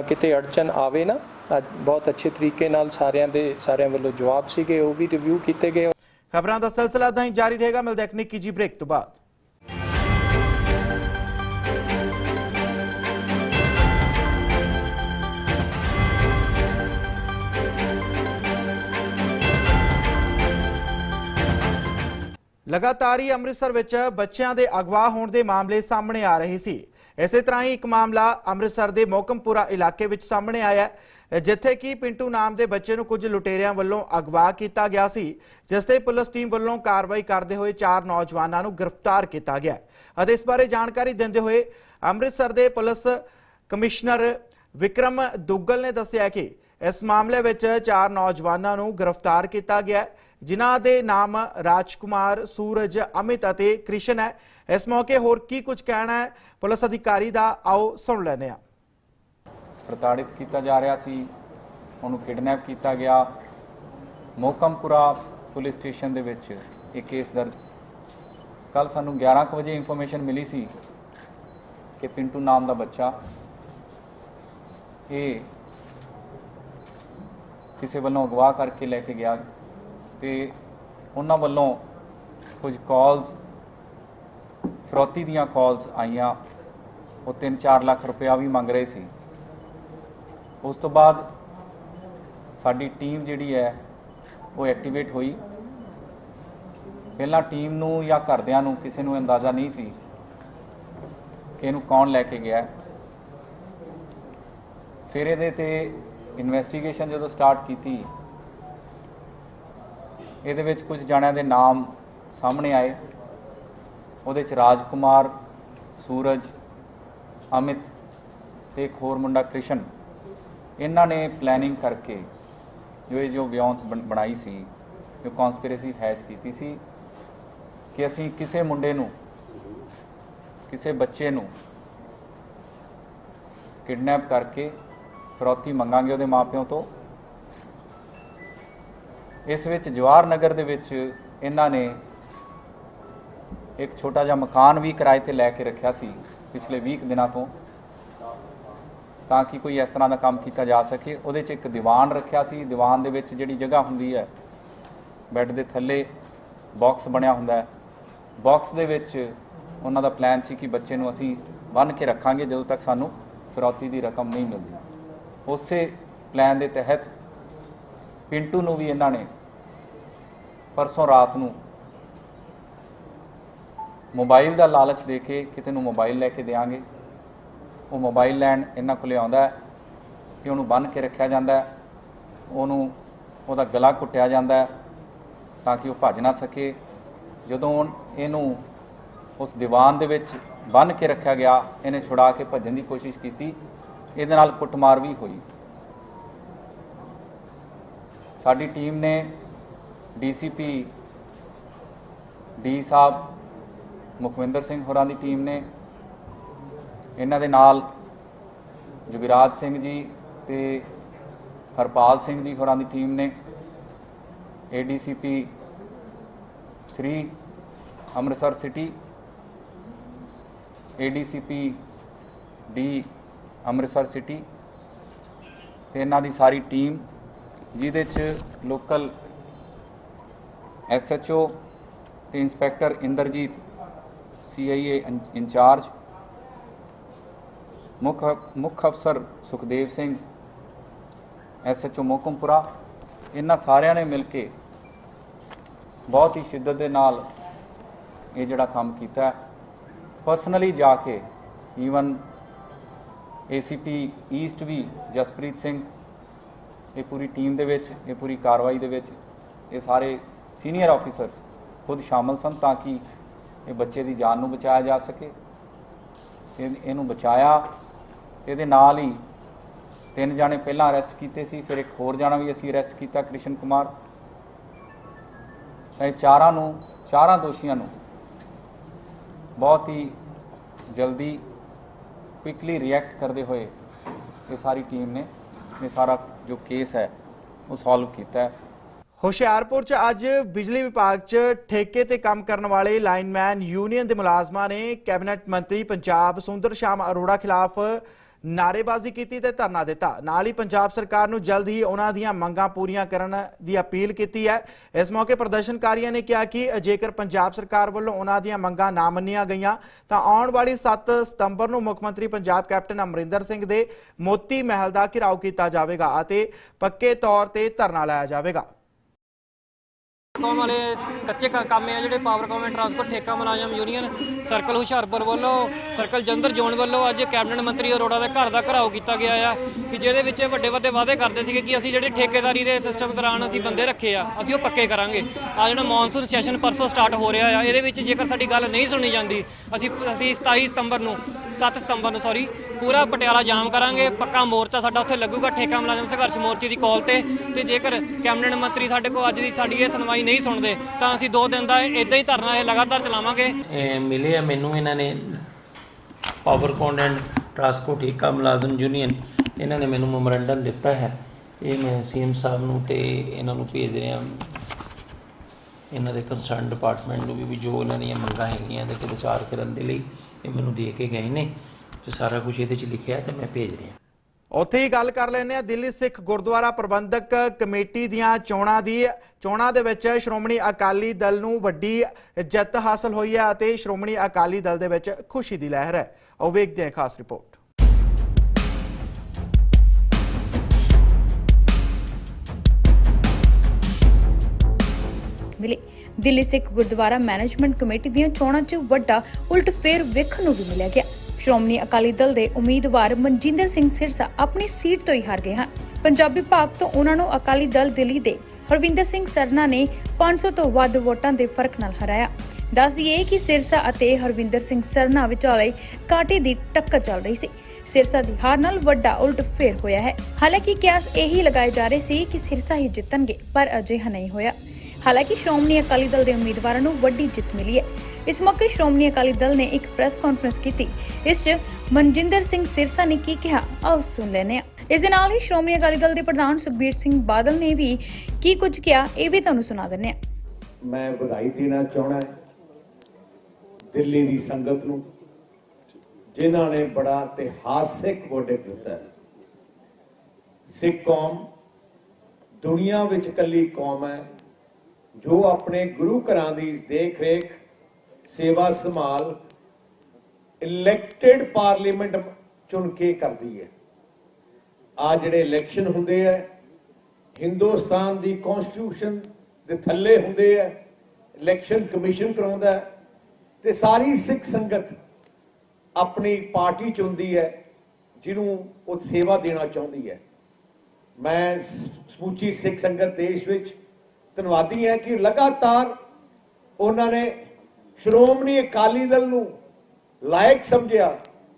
ਕਿਤੇ ਅੜਚਨ ਆਵੇ ਨਾ। ਬਹੁਤ ਅੱਛੇ ਤਰੀਕੇ ਨਾਲ ਸਾਰਿਆਂ ਦੇ, ਸਾਰਿਆਂ ਵੱਲੋਂ ਜਵਾਬ ਸੀਗੇ, ਉਹ ਵੀ ਰਿਵਿਊ ਕੀਤੇ ਗਏ। ਖਬਰਾਂ ਦਾ ਸਿਲਸਿਲਾ ਤਾਂ ਹੀ ਜਾਰੀ ਰਹੇਗਾ। ਮਿਲਦੇ ਇੱਕ ਨਿੱਕੀ ਜੀ ਬ੍ਰੇਕ ਤੋਂ ਬਾਅਦ। ਲਗਾਤਾਰ ਹੀ ਅੰਮ੍ਰਿਤਸਰ ਵਿੱਚ ਬੱਚਿਆਂ ਦੇ ਅਗਵਾ ਹੋਣ ਦੇ ਮਾਮਲੇ ਸਾਹਮਣੇ ਆ ਰਹੇ ਸੀ। ਇਸੇ ਤਰ੍ਹਾਂ ਹੀ ਇੱਕ ਮਾਮਲਾ ਅੰਮ੍ਰਿਤਸਰ ਦੇ ਮੋਕਮਪੁਰਾ ਇਲਾਕੇ ਵਿੱਚ ਸਾਹਮਣੇ ਆਇਆ ਜਿੱਥੇ ਕਿ ਪਿੰਟੂ ਨਾਮ ਦੇ ਬੱਚੇ ਨੂੰ ਕੁਝ ਲੁਟੇਰਿਆਂ ਵੱਲੋਂ ਅਗਵਾ ਕੀਤਾ ਗਿਆ ਸੀ ਜਿਸ ਤੇ ਪੁਲਿਸ ਟੀਮ ਵੱਲੋਂ ਕਾਰਵਾਈ ਕਰਦੇ ਹੋਏ ਚਾਰ ਨੌਜਵਾਨਾਂ ਨੂੰ ਗ੍ਰਿਫਤਾਰ ਕੀਤਾ ਗਿਆ ਅਤੇ ਇਸ ਬਾਰੇ ਜਾਣਕਾਰੀ ਦਿੰਦੇ ਹੋਏ ਅੰਮ੍ਰਿਤਸਰ ਦੇ ਪੁਲਿਸ ਕਮਿਸ਼ਨਰ ਵਿਕਰਮ ਦੁੱਗਲ ਨੇ ਦੱਸਿਆ ਕਿ ਇਸ ਮਾਮਲੇ ਵਿੱਚ ਚਾਰ ਨੌਜਵਾਨਾਂ ਨੂੰ ਗ੍ਰਿਫਤਾਰ ਕੀਤਾ ਗਿਆ ਹੈ, ਜਿਨ੍ਹਾਂ ਦੇ ਨਾਮ ਰਾਜਕੁਮਾਰ, ਸੂਰਜ, ਅਮਿਤ ਅਤੇ ਕ੍ਰਿਸ਼ਨ ਹੈ। ਇਸ ਮੌਕੇ ਹੋਰ ਕੀ ਕੁਝ ਕਹਿਣਾ ਹੈ, ਪੁਲਿਸ ਅਧਿਕਾਰੀ ਦਾ ਆਓ ਸੁਣ ਲੈਂਦੇ ਹਾਂ। ਪ੍ਰਤਾੜਿਤ ਕੀਤਾ ਜਾ ਰਿਹਾ ਸੀ। ਉਹਨੂੰ ਕਿਡਨੈਪ ਕੀਤਾ ਗਿਆ। ਮੋਕਮਪੁਰਾ ਪੁਲਿਸ ਸਟੇਸ਼ਨ ਦੇ ਵਿੱਚ ਇਹ ਕੇਸ ਦਰਜ। ਕੱਲ ਸਾਨੂੰ 11 ਕੁ ਵਜੇ ਇਨਫੋਰਮੇਸ਼ਨ ਮਿਲੀ ਸੀ ਕਿ ਪਿੰਟੂ ਨਾਮ ਦਾ ਬੱਚਾ ਇਹ ਕਿਸੇ ਵੱਲੋਂ ਅਗਵਾ ਕਰਕੇ ਲੈ ਕੇ ਗਿਆ। ਤੇ ਉਹਨਾਂ ਵੱਲੋਂ ਕੁਝ ਕਾਲਸ ਫਰੋਤੀ ਦੀਆਂ ਕਾਲਸ ਆਈਆਂ। ਉਹ 3-4 ਲੱਖ ਰੁਪਇਆ ਵੀ ਮੰਗ ਰਹੇ ਸੀ। ਉਸ ਤੋਂ ਬਾਅਦ ਸਾਡੀ ਟੀਮ ਜਿਹੜੀ ਹੈ, ਉਹ ਐਕਟੀਵੇਟ ਹੋਈ। ਪਹਿਲਾਂ ਟੀਮ ਨੂੰ ਜਾਂ ਘਰਦਿਆਂ ਨੂੰ ਕਿਸੇ ਨੂੰ ਅੰਦਾਜ਼ਾ ਨਹੀਂ ਸੀ ਕਿ ਇਹਨੂੰ ਕੌਣ ਲੈ ਕੇ ਗਿਆ। ਫਿਰ ਇਹਦੇ ਤੇ ਇਨਵੈਸਟੀਗੇਸ਼ਨ ਜਦੋਂ ਸਟਾਰਟ ਕੀਤੀ ਇਹਦੇ ਵਿੱਚ ਕੁਝ ਜਣਿਆਂ ਦੇ ਨਾਮ ਸਾਹਮਣੇ ਆਏ। ਉਹਦੇ ਚ ਰਾਜਕੁਮਾਰ, ਸੂਰਜ, ਅਮਿਤ ਤੇ ਇੱਕ ਹੋਰ ਮੁੰਡਾ ਕ੍ਰਿਸ਼ਨ। ਇਹਨਾਂ ਨੇ ਪਲੈਨਿੰਗ ਕਰਕੇ ਜੋ ਇਹ ਜੋ ਵਿਉਂਤ ਬਣ- ਬਣਾਈ ਸੀ, ਜੋ ਕਨਸਪੀਰੇਸੀ ਹੈਜ਼ ਕੀਤੀ ਸੀ ਕਿ ਅਸੀਂ ਕਿਸੇ ਮੁੰਡੇ ਨੂੰ, ਕਿਸੇ ਬੱਚੇ ਨੂੰ ਕਿਡਨੈਪ ਕਰਕੇ ਫਰੌਤੀ ਮੰਗਾਂਗੇ ਉਹਦੇ ਮਾਪਿਆਂ ਤੋਂ। ਇਸ ਵਿੱਚ ਜਵਾਰ ਨਗਰ ਦੇ ਵਿੱਚ ਇਹਨਾਂ ਨੇ ਇੱਕ ਛੋਟਾ ਜਿਹਾ ਮਕਾਨ ਵੀ ਕਿਰਾਏ ਤੇ ਲੈ ਕੇ ਰੱਖਿਆ ਸੀ ਪਿਛਲੇ 20 ਕੁ ਦਿਨਾਂ ਤੋਂ, ਤਾਂ ਕਿ ਕੋਈ ਇਸ ਤਰ੍ਹਾਂ ਦਾ ਕੰਮ ਕੀਤਾ ਜਾ ਸਕੇ। ਉਹਦੇ 'ਚ ਇੱਕ ਦੀਵਾਨ ਰੱਖਿਆ ਸੀ। ਦੀਵਾਨ ਦੇ ਵਿੱਚ ਜਿਹੜੀ ਜਗ੍ਹਾ ਹੁੰਦੀ ਹੈ, ਬੈੱਡ ਦੇ ਥੱਲੇ ਬਾਕਸ ਬਣਿਆ ਹੁੰਦਾ ਹੈ। ਬਾਕਸ ਦੇ ਵਿੱਚ ਉਹਨਾਂ ਦਾ ਪਲਾਨ ਸੀ ਕਿ ਬੱਚੇ ਨੂੰ ਅਸੀਂ ਬੰਨ੍ਹ ਕੇ ਰੱਖਾਂਗੇ ਜਦੋਂ ਤੱਕ ਸਾਨੂੰ ਫਿਰੌਤੀ ਦੀ ਰਕਮ ਨਹੀਂ ਮਿਲਦੀ। ਉਸੇ ਪਲਾਨ ਦੇ ਤਹਿਤ ਪਿੰਟੂ ਨੂੰ ਵੀ ਇਹਨਾਂ ਨੇ ਪਰਸੋਂ ਰਾਤ ਨੂੰ ਮੋਬਾਈਲ ਦਾ ਲਾਲਚ ਦੇ ਕੇ ਕਿਤੇ ਨੂੰ ਮੋਬਾਈਲ ਲੈ ਕੇ ਦੇਾਂਗੇ ਉਹ ਮੋਬਾਈਲ ਲੈਣ ਇਹਨਾਂ ਕੋਲੇ ਆਉਂਦਾ ਹੈ ਤੇ ਉਹਨੂੰ ਬੰਨ੍ਹ ਕੇ ਰੱਖਿਆ ਜਾਂਦਾ ਹੈ। ਉਹਨੂੰ, ਉਹਦਾ ਗਲਾ ਕੁੱਟਿਆ ਜਾਂਦਾ ਹੈ ਤਾਂ ਕਿ ਉਹ ਭੱਜ ਨਾ ਸਕੇ। ਜਦੋਂ ਇਹਨੂੰ ਉਸ ਦੀਵਾਨ ਦੇ ਵਿੱਚ ਬੰਨ੍ਹ ਕੇ ਰੱਖਿਆ ਗਿਆ, ਇਹਨੇ ਛੁਡਾ ਕੇ ਭੱਜਣ ਦੀ ਕੋਸ਼ਿਸ਼ ਕੀਤੀ, ਇਹਦੇ ਨਾਲ ਕੁੱਟਮਾਰ ਵੀ ਹੋਈ। ਸਾਡੀ ਟੀਮ ਨੇ ਡੀਸੀਪੀ ਡੀ ਸਾਹਿਬ ਮੁਖਵਿੰਦਰ ਸਿੰਘ ਹੋਰਾਂ ਦੀ ਟੀਮ ਨੇ ਇਹਨਾਂ ਦੇ ਨਾਲ ਜੁਗਰਾਜ ਸਿੰਘ ਜੀ ਤੇ ਹਰਪਾਲ ਸਿੰਘ ਜੀ ਹੋਰਾਂ ਦੀ ਟੀਮ ਨੇ ADCP 3 Amritsar city, ADCP D Amritsar city ਤੇ ਇਹਨਾਂ ਦੀ ਸਾਰੀ ਟੀਮ, ਜਿਹਦੇ ਚ ਲੋਕਲ ਐਸਐਚਓ ਤੇ ਇੰਸਪੈਕਟਰ ਇੰਦਰਜੀਤ ਸੀਆਈਏ ਇੰਚਾਰਜ। ਮੁੱਖ ਮੁੱਖ ਅਫਸਰ ਸੁਖਦੇਵ ਸਿੰਘ ਐਸਐਚਓ ਮੋਕਮਪੁਰਾ। ਇਹਨਾਂ ਸਾਰਿਆਂ ਨੇ ਮਿਲ ਕੇ ਬਹੁਤ ਹੀ ਸ਼ਿੱਦਤ ਦੇ ਨਾਲ ਇਹ ਜਿਹੜਾ ਕੰਮ ਕੀਤਾ ਪਰਸਨਲੀ ਜਾ ਕੇ ਈਵਨ ਏਸੀਪੀ ਈਸਟ ਵੀ ਜਸਪ੍ਰੀਤ ਸਿੰਘ, ਇਹ ਪੂਰੀ ਟੀਮ ਦੇ ਵਿੱਚ, ਇਹ ਪੂਰੀ ਕਾਰਵਾਈ ਦੇ ਵਿੱਚ, ਇਹ ਸਾਰੇ ਸੀਨੀਅਰ ਆਫੀਸਰਸ ਖੁਦ ਸ਼ਾਮਲ ਸਨ ਤਾਂ ਕਿ ਇਹ ਬੱਚੇ ਦੀ ਜਾਨ ਨੂੰ ਬਚਾਇਆ ਜਾ ਸਕੇ। ਇਹ, ਇਹਨੂੰ ਬਚਾਇਆ। ਇਹਦੇ ਨਾਲ ਹੀ ਤਿੰਨ ਜਾਣੇ ਪਹਿਲਾਂ ਅਰੈਸਟ ਕੀਤੇ ਸੀ, ਫਿਰ ਇੱਕ ਹੋਰ ਜਾਣਾ ਵੀ ਅਸੀਂ ਅਰੈਸਟ ਕੀਤਾ, ਕ੍ਰਿਸ਼ਨ ਕੁਮਾਰ। ਇਹ ਚਾਰਾਂ ਨੂੰ, ਚਾਰਾਂ ਦੋਸ਼ੀਆਂ ਨੂੰ ਬਹੁਤ ਹੀ ਜਲਦੀ ਕੁਇਕਲੀ ਰਿਐਕਟ ਕਰਦੇ ਹੋਏ ਇਹ ਸਾਰੀ ਟੀਮ ਨੇ, ਇਹ ਸਾਰਾ ਜੋ ਕੇਸ ਹੈ, ਉਹ ਸੋਲਵ ਕੀਤਾ। ਹੈ ਹੁਸ਼ਿਆਰਪੁਰ 'ਚ ਅੱਜ ਬਿਜਲੀ ਵਿਭਾਗ 'ਚ ਠੇਕੇ ਤੇ ਕੰਮ ਕਰਨ ਵਾਲੇ ਲਾਈਨਮੈਨ ਯੂਨੀਅਨ ਦੇ ਮੁਲਾਜ਼ਮਾਂ ਨੇ ਕੈਬਨਿਟ ਮੰਤਰੀ ਪੰਜਾਬ ਸੁੰਦਰ ਸ਼ਾਮ ਅਰੋੜਾ ਖਿਲਾਫ ਨਾਰੇਬਾਜ਼ੀ ਕੀਤੀ ਤੇ ਧਰਨਾ ਦਿੱਤਾ। ਨਾਲ ਹੀ ਪੰਜਾਬ ਸਰਕਾਰ ਨੂੰ ਜਲਦ ਹੀ ਉਹਨਾਂ ਦੀਆਂ ਮੰਗਾਂ ਪੂਰੀਆਂ ਕਰਨ ਦੀ ਅਪੀਲ ਕੀਤੀ ਹੈ। ਇਸ ਮੌਕੇ ਪ੍ਰਦਰਸ਼ਨਕਾਰੀਆਂ ਨੇ ਕਿਹਾ ਕਿ ਜੇਕਰ ਪੰਜਾਬ ਸਰਕਾਰ ਵੱਲੋਂ ਉਹਨਾਂ ਦੀਆਂ ਮੰਗਾਂ ਨਾ ਮੰਨੀਆਂ ਗਈਆਂ, ਤਾਂ ਆਉਣ ਵਾਲੀ 7 ਸਤੰਬਰ ਨੂੰ ਮੁੱਖ ਮੰਤਰੀ ਪੰਜਾਬ ਕੈਪਟਨ ਅਮਰਿੰਦਰ ਸਿੰਘ ਦੇ ਮੋਤੀ ਮਹਿਲ ਦਾ ਘਿਰਾਓ ਕੀਤਾ ਜਾਵੇਗਾ ਅਤੇ ਪੱਕੇ ਤੌਰ ਤੇ ਧਰਨਾ ਲਾਇਆ ਜਾਵੇਗਾ। ਕੌਮ ਵਾਲੇ ਕੱਚੇ ਕ- ਕੰਮ ਆ ਜਿਹੜੇ ਪਾਵਰਕਾਮ ਐਂਡ ਟਰਾਂਸਪੋਰਟ ਠੇਕਾ, ਮੁਲਾਜ਼ਮ ਯੂਨੀਅਨ ਸਰਕਲ ਹੁਸ਼ਿਆਰਪੁਰ ਵੱਲੋਂ ਸਰਕਲ ਜਲੰਧਰ ਜ਼ੋਨ ਵੱਲੋਂ ਅੱਜ ਕੈਬਨਿਟ ਮੰਤਰੀ ਅਰੋੜਾ ਦੇ ਘਰ ਦਾ ਘਰਾਓ ਕੀਤਾ ਗਿਆ ਆ ਕਿ ਜਿਹਦੇ ਵਿੱਚ ਵੱਡੇ ਵੱਡੇ ਵਾਅਦੇ ਕਰਦੇ ਸੀਗੇ ਕਿ ਅਸੀਂ ਜਿਹੜੇ ਠੇਕੇਦਾਰੀ ਦੇ ਸਿਸਟਮ ਦੌਰਾਨ ਅਸੀਂ ਬੰਦੇ ਰੱਖੇ ਆ, ਅਸੀਂ ਉਹ ਪੱਕੇ ਕਰਾਂਗੇ। ਆ ਜਿਹੜਾ ਮੌਨਸੂਨ ਸੈਸ਼ਨ ਪਰਸੋਂ ਸਟਾਰਟ ਹੋ ਰਿਹਾ ਆ, ਇਹਦੇ ਵਿੱਚ ਜੇਕਰ ਸਾਡੀ ਗੱਲ ਨਹੀਂ ਸੁਣੀ ਜਾਂਦੀ, ਅਸੀਂ ਅਸੀਂ 27 ਸਤੰਬਰ ਨੂੰ 7 ਸਤੰਬਰ ਨੂੰ ਸੌਰੀ ਪੂਰਾ ਪਟਿਆਲਾ ਜਾਮ ਕਰਾਂਗੇ, ਪੱਕਾ ਮੋਰਚਾ ਸਾਡਾ ਉੱਥੇ ਲੱਗੂਗਾ, ਠੇਕਾ, ਮੁਲਾਜ਼ਮ ਸੰਘਰਸ਼ ਮੋਰਚੇ ਦੀ ਕਾਲ ਤੇ। ਤੇ ਜੇਕਰ ਕੈਬਨਿਟ ਮੰਤਰੀ ਸਾਡੇ ਕੋਲ ਅੱਜ ਦੀ ਸਾਡੀ ਇਹ ਸੁਣਵਾਈ ਨਹੀਂ ਸੁਣਦੇ, ਤਾਂ ਅਸੀਂ 2 ਦਿਨ ਦਾ ਇਦਾਂ ਹੀ ਧਰਨਾ ਇਹ ਲਗਾਤਾਰ ਚਲਾਵਾਂਗੇ। ਮਿਲੇ ਆ ਮੈਨੂੰ ਇਹਨਾਂ ਨੇ ਪਾਵਰਕੌਨ ਐਂਡ ਟਰਾਂਸਪੋਰਟ ਏਕਾ ਮੁਲਾਜ਼ਮ ਯੂਨੀਅਨ ਇਹਨਾਂ ਨੇ ਮੈਨੂੰ ਮੈਮੋਰੰਡਮ ਦਿੱਤਾ ਹੈ। ਇਹ ਮੈਂ ਸੀਐਮ ਸਾਹਿਬ ਨੂੰ ਤੇ ਇਹਨਾਂ ਨੂੰ ਭੇਜ ਰਿਹਾ ਇਹਨਾਂ ਦੇ ਕੰਸਰਨ ਡਿਪਾਰਟਮੈਂਟ ਨੂੰ ਵੀ ਜੋ ਇਹਨਾਂ ਦੀਆਂ ਮੰਗਾਂ ਹੈਗੀਆਂ ਇਹਦੇ ਤੇ ਵਿਚਾਰ ਕਰਨ ਦੇ ਲਈ ਇਹ ਮੈਨੂੰ ਦੇ ਕੇ ਗਏ ਨੇ। ਤੇ ਸਾਰਾ ਕੁਝ ਇਹਦੇ ਚ ਲਿਖਿਆ ਤੇ ਮੈਂ ਭੇਜ ਰਿਹਾ। ਉੱਥੇ ਹੀ ਗੱਲ ਕਰ ਲੈਂਦੇ ਆ ਦਿੱਲੀ ਸਿੱਖ ਗੁਰਦੁਆਰਾ ਪ੍ਰਬੰਧਕ ਕਮੇਟੀ ਦੀਆਂ ਚੋਣਾਂ ਦੀ, ਚੋਣਾਂ ਦੇ ਵਿੱਚ ਸ਼੍ਰੋਮਣੀ ਅਕਾਲੀ ਦਲ ਨੂੰ ਵੱਡੀ ਜਿੱਤ ਹਾਸਲ ਹੋਈ ਹੈ ਅਤੇ ਸ਼੍ਰੋਮਣੀ ਅਕਾਲੀ ਦਲ ਦੇ ਵਿੱਚ ਖੁਸ਼ੀ ਦੀ ਲਹਿਰ ਹੈ। ਉਹ ਵੇਖਦੇ ਹਾਂ ਖਾਸ ਰਿਪੋਰਟ। ਮਿਲੇ। ਦਿੱਲੀ ਸਿੱਖ ਗੁਰਦੁਆਰਾ ਮੈਨੇਜਮੈਂਟ ਕਮੇਟੀ ਦੀਆਂ ਚੋਣਾਂ 'ਚ ਵੱਡਾ ਉਲਟਫੇਰ ਵੇਖਣ ਨੂੰ ਵੀ ਮਿਲਿਆ ਗਿਆ। ਸ਼੍ਰੋਮਣੀ ਅਕਾਲੀ ਦਲ ਦੇ ਉਮੀਦਵਾਰ ਮਨਜਿੰਦਰ ਸਿੰਘ ਸਿਰਸਾ ਆਪਣੀ ਸੀਟ ਤੋਂ ਹੀ ਹਾਰ ਗਏ ਹਨ। ਪੰਜਾਬੀ ਭਾਗ ਤੋਂ ਉਹਨਾਂ ਨੂੰ ਅਕਾਲੀ ਦਲ ਦਿੱਲੀ ਦੇ ਹਰਵਿੰਦਰ ਸਿੰਘ ਸਰਨਾ ਨੇ 500 ਤੋਂ ਵੱਧ ਵੋਟਾਂ ਦੇ ਫ਼ਰਕ ਨਾਲ ਹਰਾਇਆ। ਦੱਸ ਦਈਏ ਕਿ ਸਿਰਸਾ ਅਤੇ ਹਰਵਿੰਦਰ ਸਿੰਘ ਸਰਨਾ ਵਿਚਾਲੇ ਕਾਂਟੇ ਦੀ ਟੱਕਰ ਚੱਲ ਰਹੀ ਸੀ। ਸਿਰਸਾ ਦੀ ਹਾਰ ਨਾਲ ਵੱਡਾ ਉਲਟ ਫੇਰ ਹੋਇਆ ਹੈ। ਹਾਲਾਂਕਿ ਕਿਆਸ ਇਹੀ ਲਗਾਏ ਜਾ ਰਹੇ ਸੀ ਕਿ ਸਿਰਸਾ ਹੀ ਜਿੱਤਣਗੇ, ਪਰ ਅਜਿਹਾ ਨਹੀਂ ਹੋਇਆ। ਹਾਲਾਂਕਿ ਸ਼੍ਰੋਮਣੀ ਅਕਾਲੀ ਦਲ ਦੇ ਉਮੀਦਵਾਰਾਂ ਨੂੰ ਵੱਡੀ ਜਿੱਤ ਮਿਲੀ ਹੈ। ਇਸ ਮੌਕੇ ਸ਼੍ਰੋਮਣੀ ਅਕਾਲੀ ਦਲ ਨੇ ਇੱਕ ਪ੍ਰੈਸ ਕਾਨਫਰੰਸ ਕੀਤੀ, ਇਸ 'ਚ ਮਨਜਿੰਦਰ ਸਿੰਘ ਸਿਰਸਾ ਨੇ ਕੀ ਕਿਹਾ, ਆਓ ਸੁਣ ਲੈਂਦੇ ਹਾਂ। ਇਸ ਦੇ ਨਾਲ ਹੀ ਸ਼੍ਰੋਮਣੀ ਅਕਾਲੀ ਦਲ ਦੇ ਪ੍ਰਧਾਨ ਸੁਖਬੀਰ ਸਿੰਘ ਬਾਦਲ ਨੇ ਵੀ ਕੀ ਕੁਝ ਕਿਹਾ, ਇਹ ਵੀ ਤੁਹਾਨੂੰ ਸੁਣਾ ਦਿੰਦੇ ਹਾਂ। ਮੈਂ ਵਧਾਈ ਦੇਣਾ ਚਾਹਣਾ ਦਿੱਲੀ ਦੀ ਸੰਗਤ ਨੂੰ, ਜਿਨ੍ਹਾਂ ਨੇ ਬੜਾ ਇਤਿਹਾਸਿਕ ਵੋਟ ਦਿੱਤਾ ਸਿੱਖ ਕੌਮ, ਦੁਨੀਆ ਵਿੱਚ ਇਕੱਲੀ ਕੌਮ ਹੈ, ਜੋ ਆਪਣੇ ਗੁਰੂ ਘਰਾਂ ਦੀ ਦੇਖ ਰੇਖ ਸੇਵਾ ਸੰਭਾਲ ਇਲੈਕਟਿਡ ਪਾਰਲੀਮੈਂਟ ਚੁਣ ਕੇ ਕਰਦੀ ਹੈ। ਆ ਜਿਹੜੇ ਇਲੈਕਸ਼ਨ ਹੁੰਦੇ ਆ, ਹਿੰਦੁਸਤਾਨ ਦੀ ਕਨਸਟੀਟਿਊਸ਼ਨ ਦੇ ਥੱਲੇ ਹੁੰਦੇ ਆ ਇਲੈਕਸ਼ਨ ਕਮਿਸ਼ਨ ਕਰਾਉਂਦਾ ਹੈ ਤੇ ਸਾਰੀ ਸਿੱਖ ਸੰਗਤ ਆਪਣੀ ਪਾਰਟੀ ਚੁਣਦੀ ਹੈ, ਜਿਹਨੂੰ ਉਹ ਸੇਵਾ ਦੇਣਾ ਚਾਹੁੰਦੀ ਹੈ। ਮੈਂ ਸਮੁੱਚੀ ਸਿੱਖ ਸੰਗਤ ਦੇਸ਼ ਵਿੱਚ ਧੰਨਵਾਦੀ ਹਾਂ ਕਿ ਲਗਾਤਾਰ ਉਹਨਾਂ ਨੇ ਸ਼੍ਰੋਮਣੀ ਅਕਾਲੀ ਦਲ ਨੂੰ ਲਾਇਕ ਸਮਝਿਆ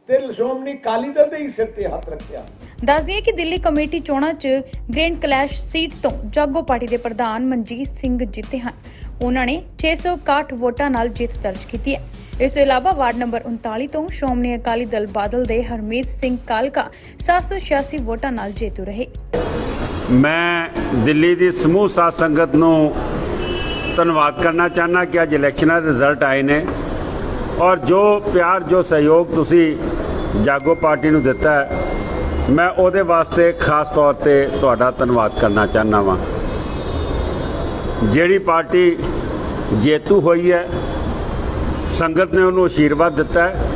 ਤੇ ਸ਼੍ਰੋਮਣੀ ਅਕਾਲੀ ਦਲ ਦੇ ਹੀ ਸਿਰ ਤੇ ਹੱਥ ਰੱਖਿਆ। ਦੱਸ ਦਈਏ ਕਿ ਦਿੱਲੀ ਕਮੇਟੀ ਚੋਣਾਂ 'ਚ ਗ੍ਰੈਂਡ ਕਲੈਸ਼ ਸੀਟ ਤੋਂ ਜਾਗੋ ਪਾਰਟੀ ਦੇ ਪ੍ਰਧਾਨ ਮਨਜੀਤ ਸਿੰਘ ਜਿੱਤੇ ਹਨ। ਉਹਨਾਂ ਨੇ 661 ਵੋਟਾਂ ਨਾਲ ਜਿੱਤ ਦਰਜ ਕੀਤੀ ਹੈ। ਇਸ ਤੋਂ ਇਲਾਵਾ ਵਾਰਡ ਨੰਬਰ 39 ਤੋਂ ਸ਼੍ਰੋਮਣੀ ਅਕਾਲੀ ਦਲ ਬਾਦਲ ਦੇ ਹਰਮੀਤ ਸਿੰਘ ਕਾਲਕਾ 786 ਵੋਟਾਂ ਨਾਲ ਜੇਤੂ ਰਹੇ। ਮੈਂ ਦਿੱਲੀ ਦੀ ਸਮੂਹ ਸਾਧ ਸੰਗਤ ਨੂੰ ਧੰਨਵਾਦ ਕਰਨਾ ਚਾਹਨਾ ਕਿ ਅੱਜ ਇਲੈਕਸ਼ਨਾਂ ਦੇ ਰਿਜ਼ਲਟ ਆਏ ਨੇ। ਔਰ ਜੋ ਪਿਆਰ, ਜੋ ਸਹਿਯੋਗ ਤੁਸੀਂ ਜਾਗੋ ਪਾਰਟੀ ਨੂੰ ਦਿੱਤਾ ਹੈ, ਮੈਂ ਉਹਦੇ ਵਾਸਤੇ ਖਾਸ ਤੌਰ ਤੇ ਤੁਹਾਡਾ ਧੰਨਵਾਦ ਕਰਨਾ ਚਾਹਨਾ ਵਾਂ। ਜਿਹੜੀ ਪਾਰਟੀ ਜੇਤੂ ਹੋਈ ਹੈ, ਸੰਗਤ ਨੇ ਉਹਨੂੰ ਆਸ਼ੀਰਵਾਦ ਦਿੱਤਾ ਹੈ।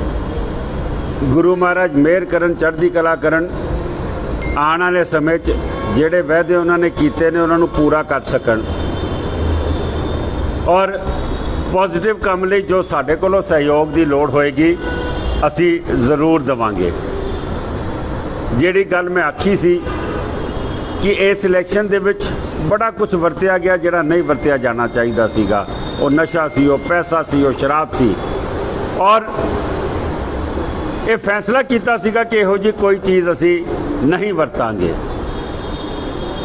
ਗੁਰੂ ਮਹਾਰਾਜ ਮਿਹਰ ਕਰਨ, ਚੜ੍ਹਦੀ ਕਲਾ ਕਰਨ, ਆਉਣ ਵਾਲੇ ਸਮੇਂ 'ਚ ਜਿਹੜੇ ਵਾਅਦੇ ਉਹਨਾਂ ਨੇ ਕੀਤੇ ਨੇ, ਉਹਨਾਂ ਨੂੰ ਪੂਰਾ ਕਰ ਸਕਣ। ਔਰ ਪੋਜ਼ਿਟਿਵ ਕੰਮ ਲਈ ਜੋ ਸਾਡੇ ਕੋਲੋਂ ਸਹਿਯੋਗ ਦੀ ਲੋੜ ਹੋਏਗੀ, ਅਸੀਂ ਜ਼ਰੂਰ ਦੇਵਾਂਗੇ। ਜਿਹੜੀ ਗੱਲ ਮੈਂ ਆਖੀ ਸੀ ਕਿ ਇਸ ਇਲੈਕਸ਼ਨ ਦੇ ਵਿੱਚ ਬੜਾ ਕੁਝ ਵਰਤਿਆ ਗਿਆ ਜਿਹੜਾ ਨਹੀਂ ਵਰਤਿਆ ਜਾਣਾ ਚਾਹੀਦਾ ਸੀਗਾ। ਉਹ ਨਸ਼ਾ ਸੀ, ਉਹ ਪੈਸਾ ਸੀ, ਉਹ ਸ਼ਰਾਬ ਸੀ। ਔਰ ਇਹ ਫੈਸਲਾ ਕੀਤਾ ਸੀਗਾ ਕਿ ਇਹੋ ਜਿਹੀ ਕੋਈ ਚੀਜ਼ ਅਸੀਂ ਨਹੀਂ ਵਰਤਾਂਗੇ।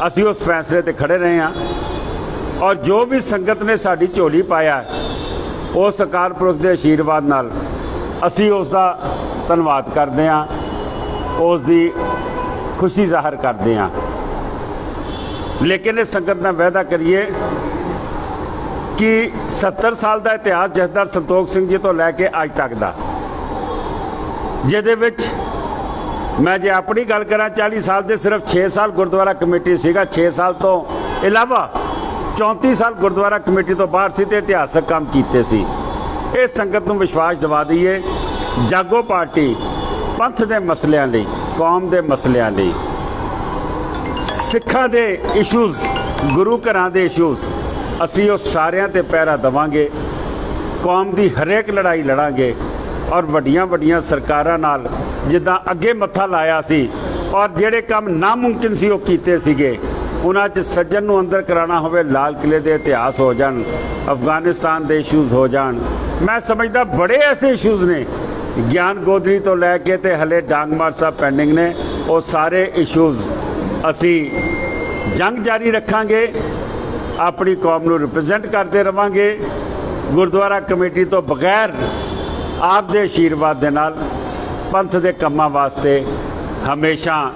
ਅਸੀਂ ਉਸ ਫੈਸਲੇ ਤੇ ਖੜੇ ਰਹੇ ਹਾਂ। ਔਰ ਜੋ ਵੀ ਸੰਗਤ ਨੇ ਸਾਡੀ ਝੋਲੀ ਪਾਇਆ ਉਸ ਅਕਾਲ ਪੁਰਖ ਦੇ ਆਸ਼ੀਰਵਾਦ ਨਾਲ ਅਸੀਂ ਉਸ ਦਾ ਧੰਨਵਾਦ ਕਰਦੇ ਹਾਂ, ਉਸ ਦੀ ਖੁਸ਼ੀ ਜ਼ਾਹਰ ਕਰਦੇ ਹਾਂ। ਲੇਕਿਨ ਇਹ ਸੰਗਤ ਨਾਲ ਵਾਅਦਾ ਕਰੀਏ ਕਿ 70 ਸਾਲ ਦਾ ਇਤਿਹਾਸ ਜਥੇਦਾਰ ਸੰਤੋਖ ਸਿੰਘ ਜੀ ਤੋਂ ਲੈ ਕੇ ਅੱਜ ਤੱਕ ਦਾ, ਜਿਹਦੇ ਵਿੱਚ ਮੈਂ ਜੇ ਆਪਣੀ ਗੱਲ ਕਰਾਂ 40 ਸਾਲ ਦੇ ਸਿਰਫ 6 ਸਾਲ ਗੁਰਦੁਆਰਾ ਕਮੇਟੀ ਸੀਗਾ 6 ਸਾਲ ਤੋਂ ਇਲਾਵਾ 34 ਸਾਲ ਗੁਰਦੁਆਰਾ ਕਮੇਟੀ ਤੋਂ ਬਾਹਰ ਸੀ ਤੇ ਇਤਿਹਾਸਕ ਕੰਮ ਕੀਤੇ ਸੀ। ਇਹ ਸੰਗਤ ਨੂੰ ਵਿਸ਼ਵਾਸ ਦਿਵਾ ਦਈਏ, ਜਾਗੋ ਪਾਰਟੀ ਪੰਥ ਦੇ ਮਸਲਿਆਂ ਲਈ, ਕੌਮ ਦੇ ਮਸਲਿਆਂ ਲਈ। ਸਿੱਖਾਂ ਦੇ ਇਸ਼ੂਜ਼ ਗੁਰੂ ਘਰਾਂ ਦੇ ਇਸ਼ੂਜ਼ ਅਸੀਂ ਉਹ ਸਾਰਿਆਂ ਤੇ ਪਹਿਰਾ ਦੇਵਾਂਗੇ। ਕੌਮ ਦੀ ਹਰੇਕ ਲੜਾਈ ਲੜਾਂਗੇ ਔਰ ਵੱਡੀਆਂ ਵੱਡੀਆਂ ਸਰਕਾਰਾਂ ਨਾਲ ਜਿੱਦਾਂ ਅੱਗੇ ਮੱਥਾ ਲਾਇਆ ਸੀ ਔਰ ਜਿਹੜੇ ਕੰਮ ਨਾਮੁਮਕਿਨ ਸੀ ਉਹ ਕੀਤੇ ਸੀਗੇ ਉਹਨਾਂ 'ਚ ਸੱਜਣ ਨੂੰ ਅੰਦਰ ਕਰਾਉਣਾ ਹੋਵੇ, ਲਾਲ ਕਿਲੇ ਦੇ ਇਤਿਹਾਸ ਹੋ ਜਾਣ, ਅਫਗਾਨਿਸਤਾਨ ਦੇ ਇਸ਼ੂਜ਼ ਹੋ ਜਾਣ। ਮੈਂ ਸਮਝਦਾ ਬੜੇ ਐਸੇ ਇਸ਼ੂਜ਼ ਨੇ। ਗਿਆਨ ਗੋਦਰੀ ਤੋਂ ਲੈ ਕੇ ਤੇ ਹਲੇ ਡਾਂਗਮਾਰ ਸਾਹਿਬ ਪੈਂਡਿੰਗ ਨੇ। ਉਹ ਸਾਰੇ ਇਸ਼ੂਜ਼ ਅਸੀਂ ਜੰਗ ਜਾਰੀ ਰੱਖਾਂਗੇ। ਆਪਣੀ ਕੌਮ ਨੂੰ ਰਿਪਰੈਜ਼ੈਂਟ ਕਰਦੇ ਰਵਾਂਗੇ। ਗੁਰਦੁਆਰਾ ਕਮੇਟੀ ਤੋਂ ਬਗੈਰ ਆਪ ਦੇ ਆਸ਼ੀਰਵਾਦ ਦੇ ਨਾਲ ਪੰਥ ਦੇ ਕੰਮਾਂ ਵਾਸਤੇ ਹਮੇਸ਼ਾ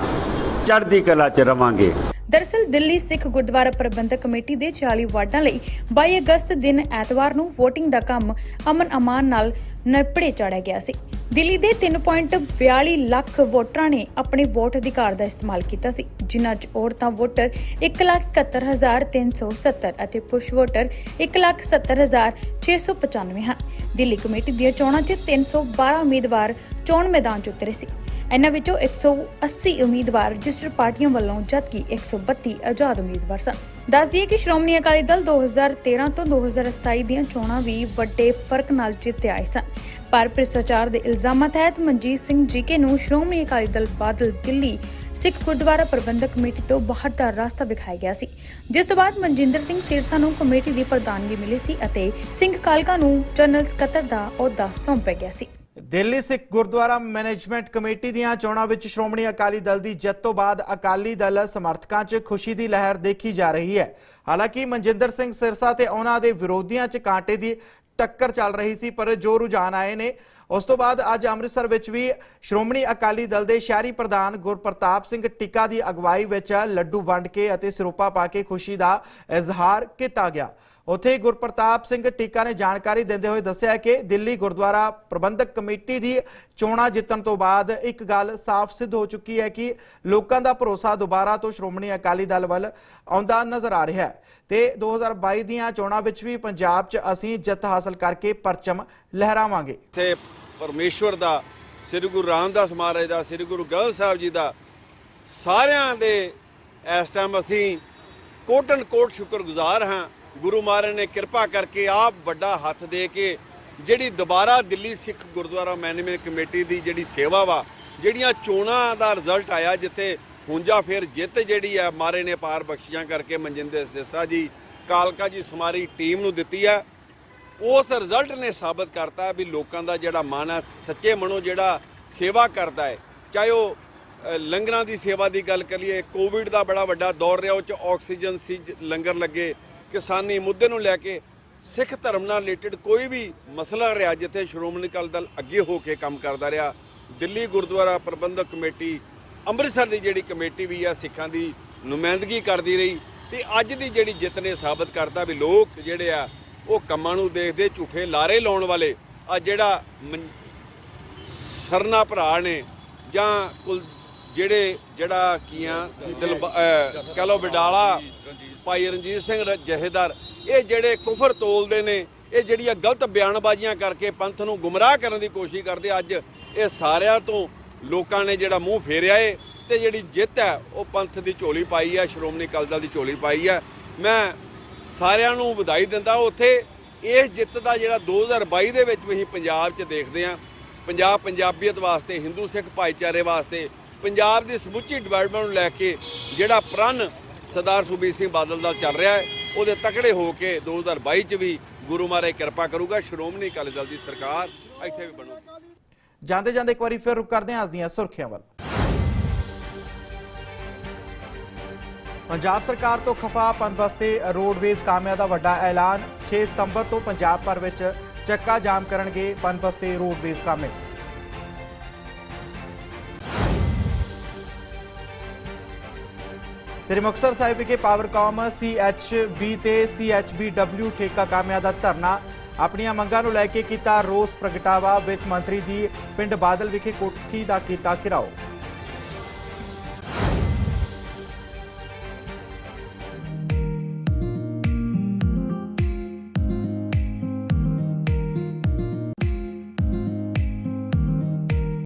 ਚੜ੍ਹਦੀ ਕਲਾ 'ਚ ਰਵਾਂਗੇ। ਦਰਅਸਲ ਦਿੱਲੀ ਸਿੱਖ ਗੁਰਦੁਆਰਾ ਪ੍ਰਬੰਧਕ ਕਮੇਟੀ ਦੇ 40 ਵਾਰਡਾਂ ਲਈ 22 ਅਗਸਤ ਦਿਨ ਐਤਵਾਰ ਨੂੰ VOTING ਦਾ ਕੰਮ ਅਮਨ ਅਮਾਨ ਨਾਲ ਨਪੜੇ ਚੜਿਆ ਗਿਆ ਸੀ। ਦਿੱਲੀ ਦੇ 3.42 ਲੱਖ ਵੋਟਰਾਂ ਨੇ ਆਪਣੇ ਵੋਟ ਅਧਿਕਾਰ ਦਾ ਇਸਤੇਮਾਲ ਕੀਤਾ ਸੀ। ਜਿਨ੍ਹਾਂ 'ਚ ਔਰਤਾਂ ਵੋਟਰ 171370 ਅਤੇ ਪੁਰਸ਼ ਵੋਟਰ 177695 ਹਨ। ਦਿੱਲੀ ਕਮੇਟੀ ਦੀਆਂ ਚੋਣਾਂ 'ਚ 312 ਉਮੀਦਵਾਰ ਚੋਣ ਮੈਦਾਨ 'ਚ ਉਤਰੇ ਸੀ। ਇਹਨਾਂ ਵਿੱਚੋਂ 180 ਉਮੀਦਵਾਰ ਰਜਿਸਟਰਡ ਪਾਰਟੀਆਂ ਵੱਲੋਂ, ਜਦਕਿ 132 ਆਜ਼ਾਦ ਉਮੀਦਵਾਰ ਸਨ। ਦੱਸ ਦਈਏ ਕਿ ਸ਼੍ਰੋਮਣੀ ਅਕਾਲੀ ਦਲ 2013 ਤੋਂ 2027 ਦੀਆਂ ਚੋਣਾਂ ਵੀ ਵੱਡੇ ਫ਼ਰਕ ਨਾਲ ਜਿੱਤੇ ਆਏ ਸਨ। ਪਰ ਭ੍ਰਿਸ਼ਟਾਚਾਰ ਦੇ ਇਲਜ਼ਾਮਾਂ ਤਹਿਤ ਮਨਜੀਤ ਸਿੰਘ ਜੀਕੇ ਨੂੰ ਸ਼੍ਰੋਮਣੀ ਅਕਾਲੀ ਦਲ ਬਾਦਲ ਦਿੱਲੀ ਸਿੱਖ ਗੁਰਦੁਆਰਾ ਪ੍ਰਬੰਧਕ ਕਮੇਟੀ ਤੋਂ ਬਾਹਰ ਦਾ ਰਸਤਾ ਵਿਖਾਇਆ ਗਿਆ ਸੀ, ਜਿਸ ਤੋਂ ਬਾਅਦ ਮਨਜਿੰਦਰ ਸਿੰਘ ਸਿਰਸਾ ਨੂੰ ਕਮੇਟੀ ਦੀ ਪ੍ਰਧਾਨਗੀ ਮਿਲੀ ਸੀ ਅਤੇ ਸਿੰਘ ਕਾਲਕਾ ਨੂੰ ਜਨਰਲ ਸਕੱਤਰ ਦਾ ਅਹੁਦਾ ਸੌਂਪਿਆ ਗਿਆ ਸੀ। ਦਿੱਲੀ ਸਿੱਖ ਗੁਰਦੁਆਰਾ ਮੈਨੇਜਮੈਂਟ ਕਮੇਟੀ ਦੀਆਂ ਚੋਣਾਂ ਵਿੱਚ ਸ਼੍ਰੋਮਣੀ ਅਕਾਲੀ ਦਲ ਦੀ ਜਿੱਤ ਤੋਂ ਬਾਅਦ ਅਕਾਲੀ ਦਲ ਸਮਰਥਕਾਂ 'ਚ ਖੁਸ਼ੀ ਦੀ ਲਹਿਰ ਦੇਖੀ ਜਾ ਰਹੀ ਹੈ। ਹਾਲਾਂਕਿ ਮਨਜਿੰਦਰ ਸਿੰਘ ਸਿਰਸਾ ਤੇ ਉਹਨਾਂ ਦੇ ਵਿਰੋਧੀਆਂ 'ਚ ਕਾਂਟੇ ਦੀ ਟੱਕਰ ਚੱਲ ਰਹੀ ਸੀ, ਪਰ ਜੋ ਰੁਝਾਨ ਆਏ ਨੇ, ਉਸ ਤੋਂ ਬਾਅਦ ਅੱਜ ਅੰਮ੍ਰਿਤਸਰ ਵਿੱਚ ਵੀ ਸ਼੍ਰੋਮਣੀ ਅਕਾਲੀ ਦਲ ਦੇ ਸ਼ਹਿਰੀ ਪ੍ਰਧਾਨ ਗੁਰਪ੍ਰਤਾਪ ਸਿੰਘ ਟਿੱਕਾ ਦੀ ਅਗਵਾਈ ਵਿੱਚ ਲੱਡੂ ਵੰਡ ਕੇ ਅਤੇ ਸਰੂਪਾ ਪਾ ਕੇ ਖੁਸ਼ੀ ਦਾ ਇਜ਼ਹਾਰ ਕੀਤਾ ਗਿਆ। ਉੱਥੇ ਹੀ ਗੁਰਪ੍ਰਤਾਪ ਸਿੰਘ ਟੀਕਾ ਨੇ ਜਾਣਕਾਰੀ ਦਿੰਦੇ ਹੋਏ ਦੱਸਿਆ ਕਿ ਦਿੱਲੀ ਗੁਰਦੁਆਰਾ ਪ੍ਰਬੰਧਕ ਕਮੇਟੀ ਦੀ ਚੋਣਾਂ ਜਿੱਤਣ ਤੋਂ ਬਾਅਦ ਇੱਕ ਗੱਲ ਸਾਫ਼ ਸਿੱਧ ਹੋ ਚੁੱਕੀ ਹੈ ਕਿ ਲੋਕਾਂ ਦਾ ਭਰੋਸਾ ਦੁਬਾਰਾ ਤੋਂ ਸ਼੍ਰੋਮਣੀ ਅਕਾਲੀ ਦਲ ਵੱਲ ਆਉਂਦਾ ਨਜ਼ਰ ਆ ਰਿਹਾ ਹੈ। ਤੇ 2022 ਦੀਆਂ ਚੋਣਾਂ ਵਿੱਚ ਵੀ ਪੰਜਾਬ 'ਚ ਅਸੀਂ ਜਿੱਤ ਹਾਸਲ ਕਰਕੇ ਪਰਚਮ ਲਹਿਰਾਵਾਂਗੇ। ਤੇ ਪਰਮੇਸ਼ਵਰ ਦਾ, ਸ੍ਰੀ ਗੁਰੂ ਰਾਮਦਾਸ ਮਹਾਰਾਜ ਦਾ, ਸ੍ਰੀ ਗੁਰੂ ਗ੍ਰੰਥ ਸਾਹਿਬ ਜੀ ਦਾ, ਸਾਰਿਆਂ ਦੇ ਇਸ ਟਾਈਮ ਅਸੀਂ ਕੋਟਨ ਕੋਟ ਸ਼ੁਕਰਗੁਜ਼ਾਰ ਹਾਂ ਗੁਰੂ ਮਹਾਰਾਜ ਨੇ ਕਿਰਪਾ ਕਰਕੇ ਆਪ ਵੱਡਾ ਹੱਥ ਦੇ ਕੇ ਜਿਹੜੀ ਦੁਬਾਰਾ ਦਿੱਲੀ ਸਿੱਖ ਗੁਰਦੁਆਰਾ ਮੈਨੇਜਮੈਂਟ ਕਮੇਟੀ ਦੀ ਜਿਹੜੀ ਸੇਵਾ ਵਾ, ਜਿਹੜੀਆਂ ਚੋਣਾਂ ਦਾ ਰਿਜ਼ਲਟ ਆਇਆ ਜਿੱਥੇ ਹੁੰਜਾ ਫਿਰ ਜਿੱਤ ਜਿਹੜੀ ਆ, ਮਾਰੇ ਨੇ ਪਾਰ ਬਖਸ਼ੀਆਂ ਕਰਕੇ ਮਨਜਿੰਦਰ ਸਿਰਸਾ ਜੀ, ਕਾਲਕਾ ਜੀ ਸਮਾਰੀ ਟੀਮ ਨੂੰ ਦਿੱਤੀ ਹੈ ਉਸ ਰਿਜ਼ਲਟ ਨੇ ਸਾਬਤ ਕਰਤਾ ਵੀ ਲੋਕਾਂ ਦਾ ਜਿਹੜਾ ਮਨ ਹੈ ਸੱਚੇ ਮਨੋਂ ਜਿਹੜਾ ਸੇਵਾ ਕਰਦਾ ਹੈ। ਚਾਹੇ ਉਹ ਲੰਗਰਾਂ ਦੀ ਸੇਵਾ ਦੀ ਗੱਲ ਕਰੀਏ ਕੋਵਿਡ ਦਾ ਬੜਾ ਵੱਡਾ ਦੌਰ ਰਿਹਾ, ਉਹ ਚ ਆਕਸੀਜਨ ਸੀ, ਲੰਗਰ ਲੱਗੇ ਕਿਸਾਨੀ ਮੁੱਦੇ ਨੂੰ ਲੈ ਕੇ ਸਿੱਖ ਧਰਮ ਨਾਲ ਰਿਲੇਟਡ ਕੋਈ ਵੀ ਮਸਲਾ ਰਿਹਾ ਜਿੱਥੇ ਸ਼੍ਰੋਮਣੀ ਅਕਾਲੀ ਦਲ ਅੱਗੇ ਹੋ ਕੇ ਕੰਮ ਕਰਦਾ ਰਿਹਾ, ਦਿੱਲੀ ਗੁਰਦੁਆਰਾ ਪ੍ਰਬੰਧਕ ਕਮੇਟੀ ਅੰਮ੍ਰਿਤਸਰ ਦੀ ਜਿਹੜੀ ਕਮੇਟੀ ਵੀ ਆ, ਸਿੱਖਾਂ ਦੀ ਨੁਮਾਇੰਦਗੀ ਕਰਦੀ ਰਹੀ ਤੇ ਅੱਜ ਦੀ ਜਿਹੜੀ ਜਿੱਤ ਨੇ ਸਾਬਤ ਕਰਤਾ ਵੀ ਲੋਕ ਜਿਹੜੇ ਆ, ਉਹ ਕੰਮਾਂ ਨੂੰ ਦੇਖਦੇ ਝੂਠੇ ਲਾਰੇ ਲਾਉਣ ਵਾਲੇ ਆ ਜਿਹੜਾ ਮਨ- ਸਰਨਾ ਭਰਾ ਨੇ ਜਾਂ ਕੁਲ ਜਿਹੜੇ ਜਿਹੜਾ ਕੀ ਆ ਦਿਲ ਕਹ ਲੋ ਵਿਡਾਲਾ, ਭਾਈ ਰਣਜੀਤ ਸਿੰਘ ਜਹੇਦਾਰ, ਇਹ ਜਿਹੜੇ ਕੁਫਰ ਤੋਲਦੇ ਨੇ, ਇਹ ਜਿਹੜੀਆਂ ਗਲਤ ਬਿਆਨਬਾਜ਼ੀਆਂ ਕਰਕੇ ਪੰਥ ਨੂੰ ਗੁੰਮਰਾਹ ਕਰਨ ਦੀ ਕੋਸ਼ਿਸ਼ ਕਰਦੇ, ਅੱਜ ਇਹ ਸਾਰਿਆਂ ਤੋਂ ਲੋਕਾਂ ਨੇ ਜਿਹੜਾ ਮੂੰਹ ਫੇਰਿਆ ਏ, ਤੇ ਜਿਹੜੀ ਜਿੱਤ ਹੈ, ਉਹ ਪੰਥ ਦੀ ਝੋਲੀ ਪਾਈ ਹੈ, ਸ਼੍ਰੋਮਣੀ ਅਕਾਲੀ ਦਲ ਦੀ ਝੋਲੀ ਪਾਈ ਹੈ। ਮੈਂ ਸਾਰਿਆਂ ਨੂੰ ਵਧਾਈ ਦਿੰਦਾ, ਉੱਥੇ ਇਸ ਜਿੱਤ ਦਾ ਜਿਹੜਾ 2022 ਦੇ ਵਿੱਚ ਵੀ ਅਸੀਂ ਪੰਜਾਬ 'ਚ ਦੇਖਦੇ ਹਾਂ, ਪੰਜਾਬ ਪੰਜਾਬੀਅਤ ਵਾਸਤੇ, ਹਿੰਦੂ ਸਿੱਖ ਭਾਈਚਾਰੇ ਵਾਸਤੇ ਪੰਜਾਬ ਦੀ ਸਮੁੱਚੀ ਡਿਵੈਲਪਮੈਂਟ ਨੂੰ ਲੈ ਕੇ ਜਿਹੜਾ ਪ੍ਰਣ ਸਰਦਾਰ ਸੁਖਬੀਰ ਸਿੰਘ ਬਾਦਲ ਦਾ ਚੱਲ ਰਿਹਾ ਹੈ, ਉਹਦੇ ਤਕੜੇ ਹੋ ਕੇ 2022 'ਚ ਵੀ ਗੁਰੂ ਮਹਾਰਾਜ ਕਿਰਪਾ ਕਰੂਗਾ। ਸ਼੍ਰੋਮਣੀ ਅਕਾਲੀ ਦਲ ਦੀ ਸਰਕਾਰ ਇੱਥੇ ਵੀ ਬਣੂਗੀ। ਜਾਂਦੇ ਜਾਂਦੇ ਇੱਕ ਵਾਰੀ ਫਿਰ ਰੁਕ ਕਰਦੇ ਹਾਂ, ਅੱਜ ਦੀਆਂ ਸੁਰਖੀਆਂ ਵੱਲ। ਪੰਜਾਬ ਸਰਕਾਰ ਤੋਂ ਖਫਾ ਪਨਬਸ ਤੇ ਰੋਡਵੇਜ਼ ਕਾਮਿਆਂ ਦਾ ਵੱਡਾ ਐਲਾਨ। 6 ਸਤੰਬਰ ਤੋਂ ਪੰਜਾਬ ਭਰ ਵਿੱਚ ਚੱਕਾ ਜਾਮ ਕਰਨਗੇ ਪਨਬਸ ਤੇ ਰੋਡਵੇਜ਼ ਕਾਮੇ। ਸ੍ਰੀ ਮੁਕਤਸਰ ਸਾਹਿਬ ਵਿਖੇ ਪਾਵਰਕਾਮ ਸੀਐਚਬੀ ਤੇ ਸੀਐਚਬੀਡਬਲਿਊ ਠੇਕਾ ਕਾਮਿਆਂ ਦਾ ਧਰਨਾ। ਆਪਣੀਆਂ ਮੰਗਾਂ ਨੂੰ ਲੈ ਕੇ ਕੀਤਾ ਰੋਸ ਪ੍ਰਗਟਾਵਾ ਵਿੱਤ ਮੰਤਰੀ ਦੀ ਪਿੰਡ ਬਾਦਲ ਵਿਖੇ ਕੋਠੀ ਦਾ ਕੀਤਾ ਘਿਰਾਓ।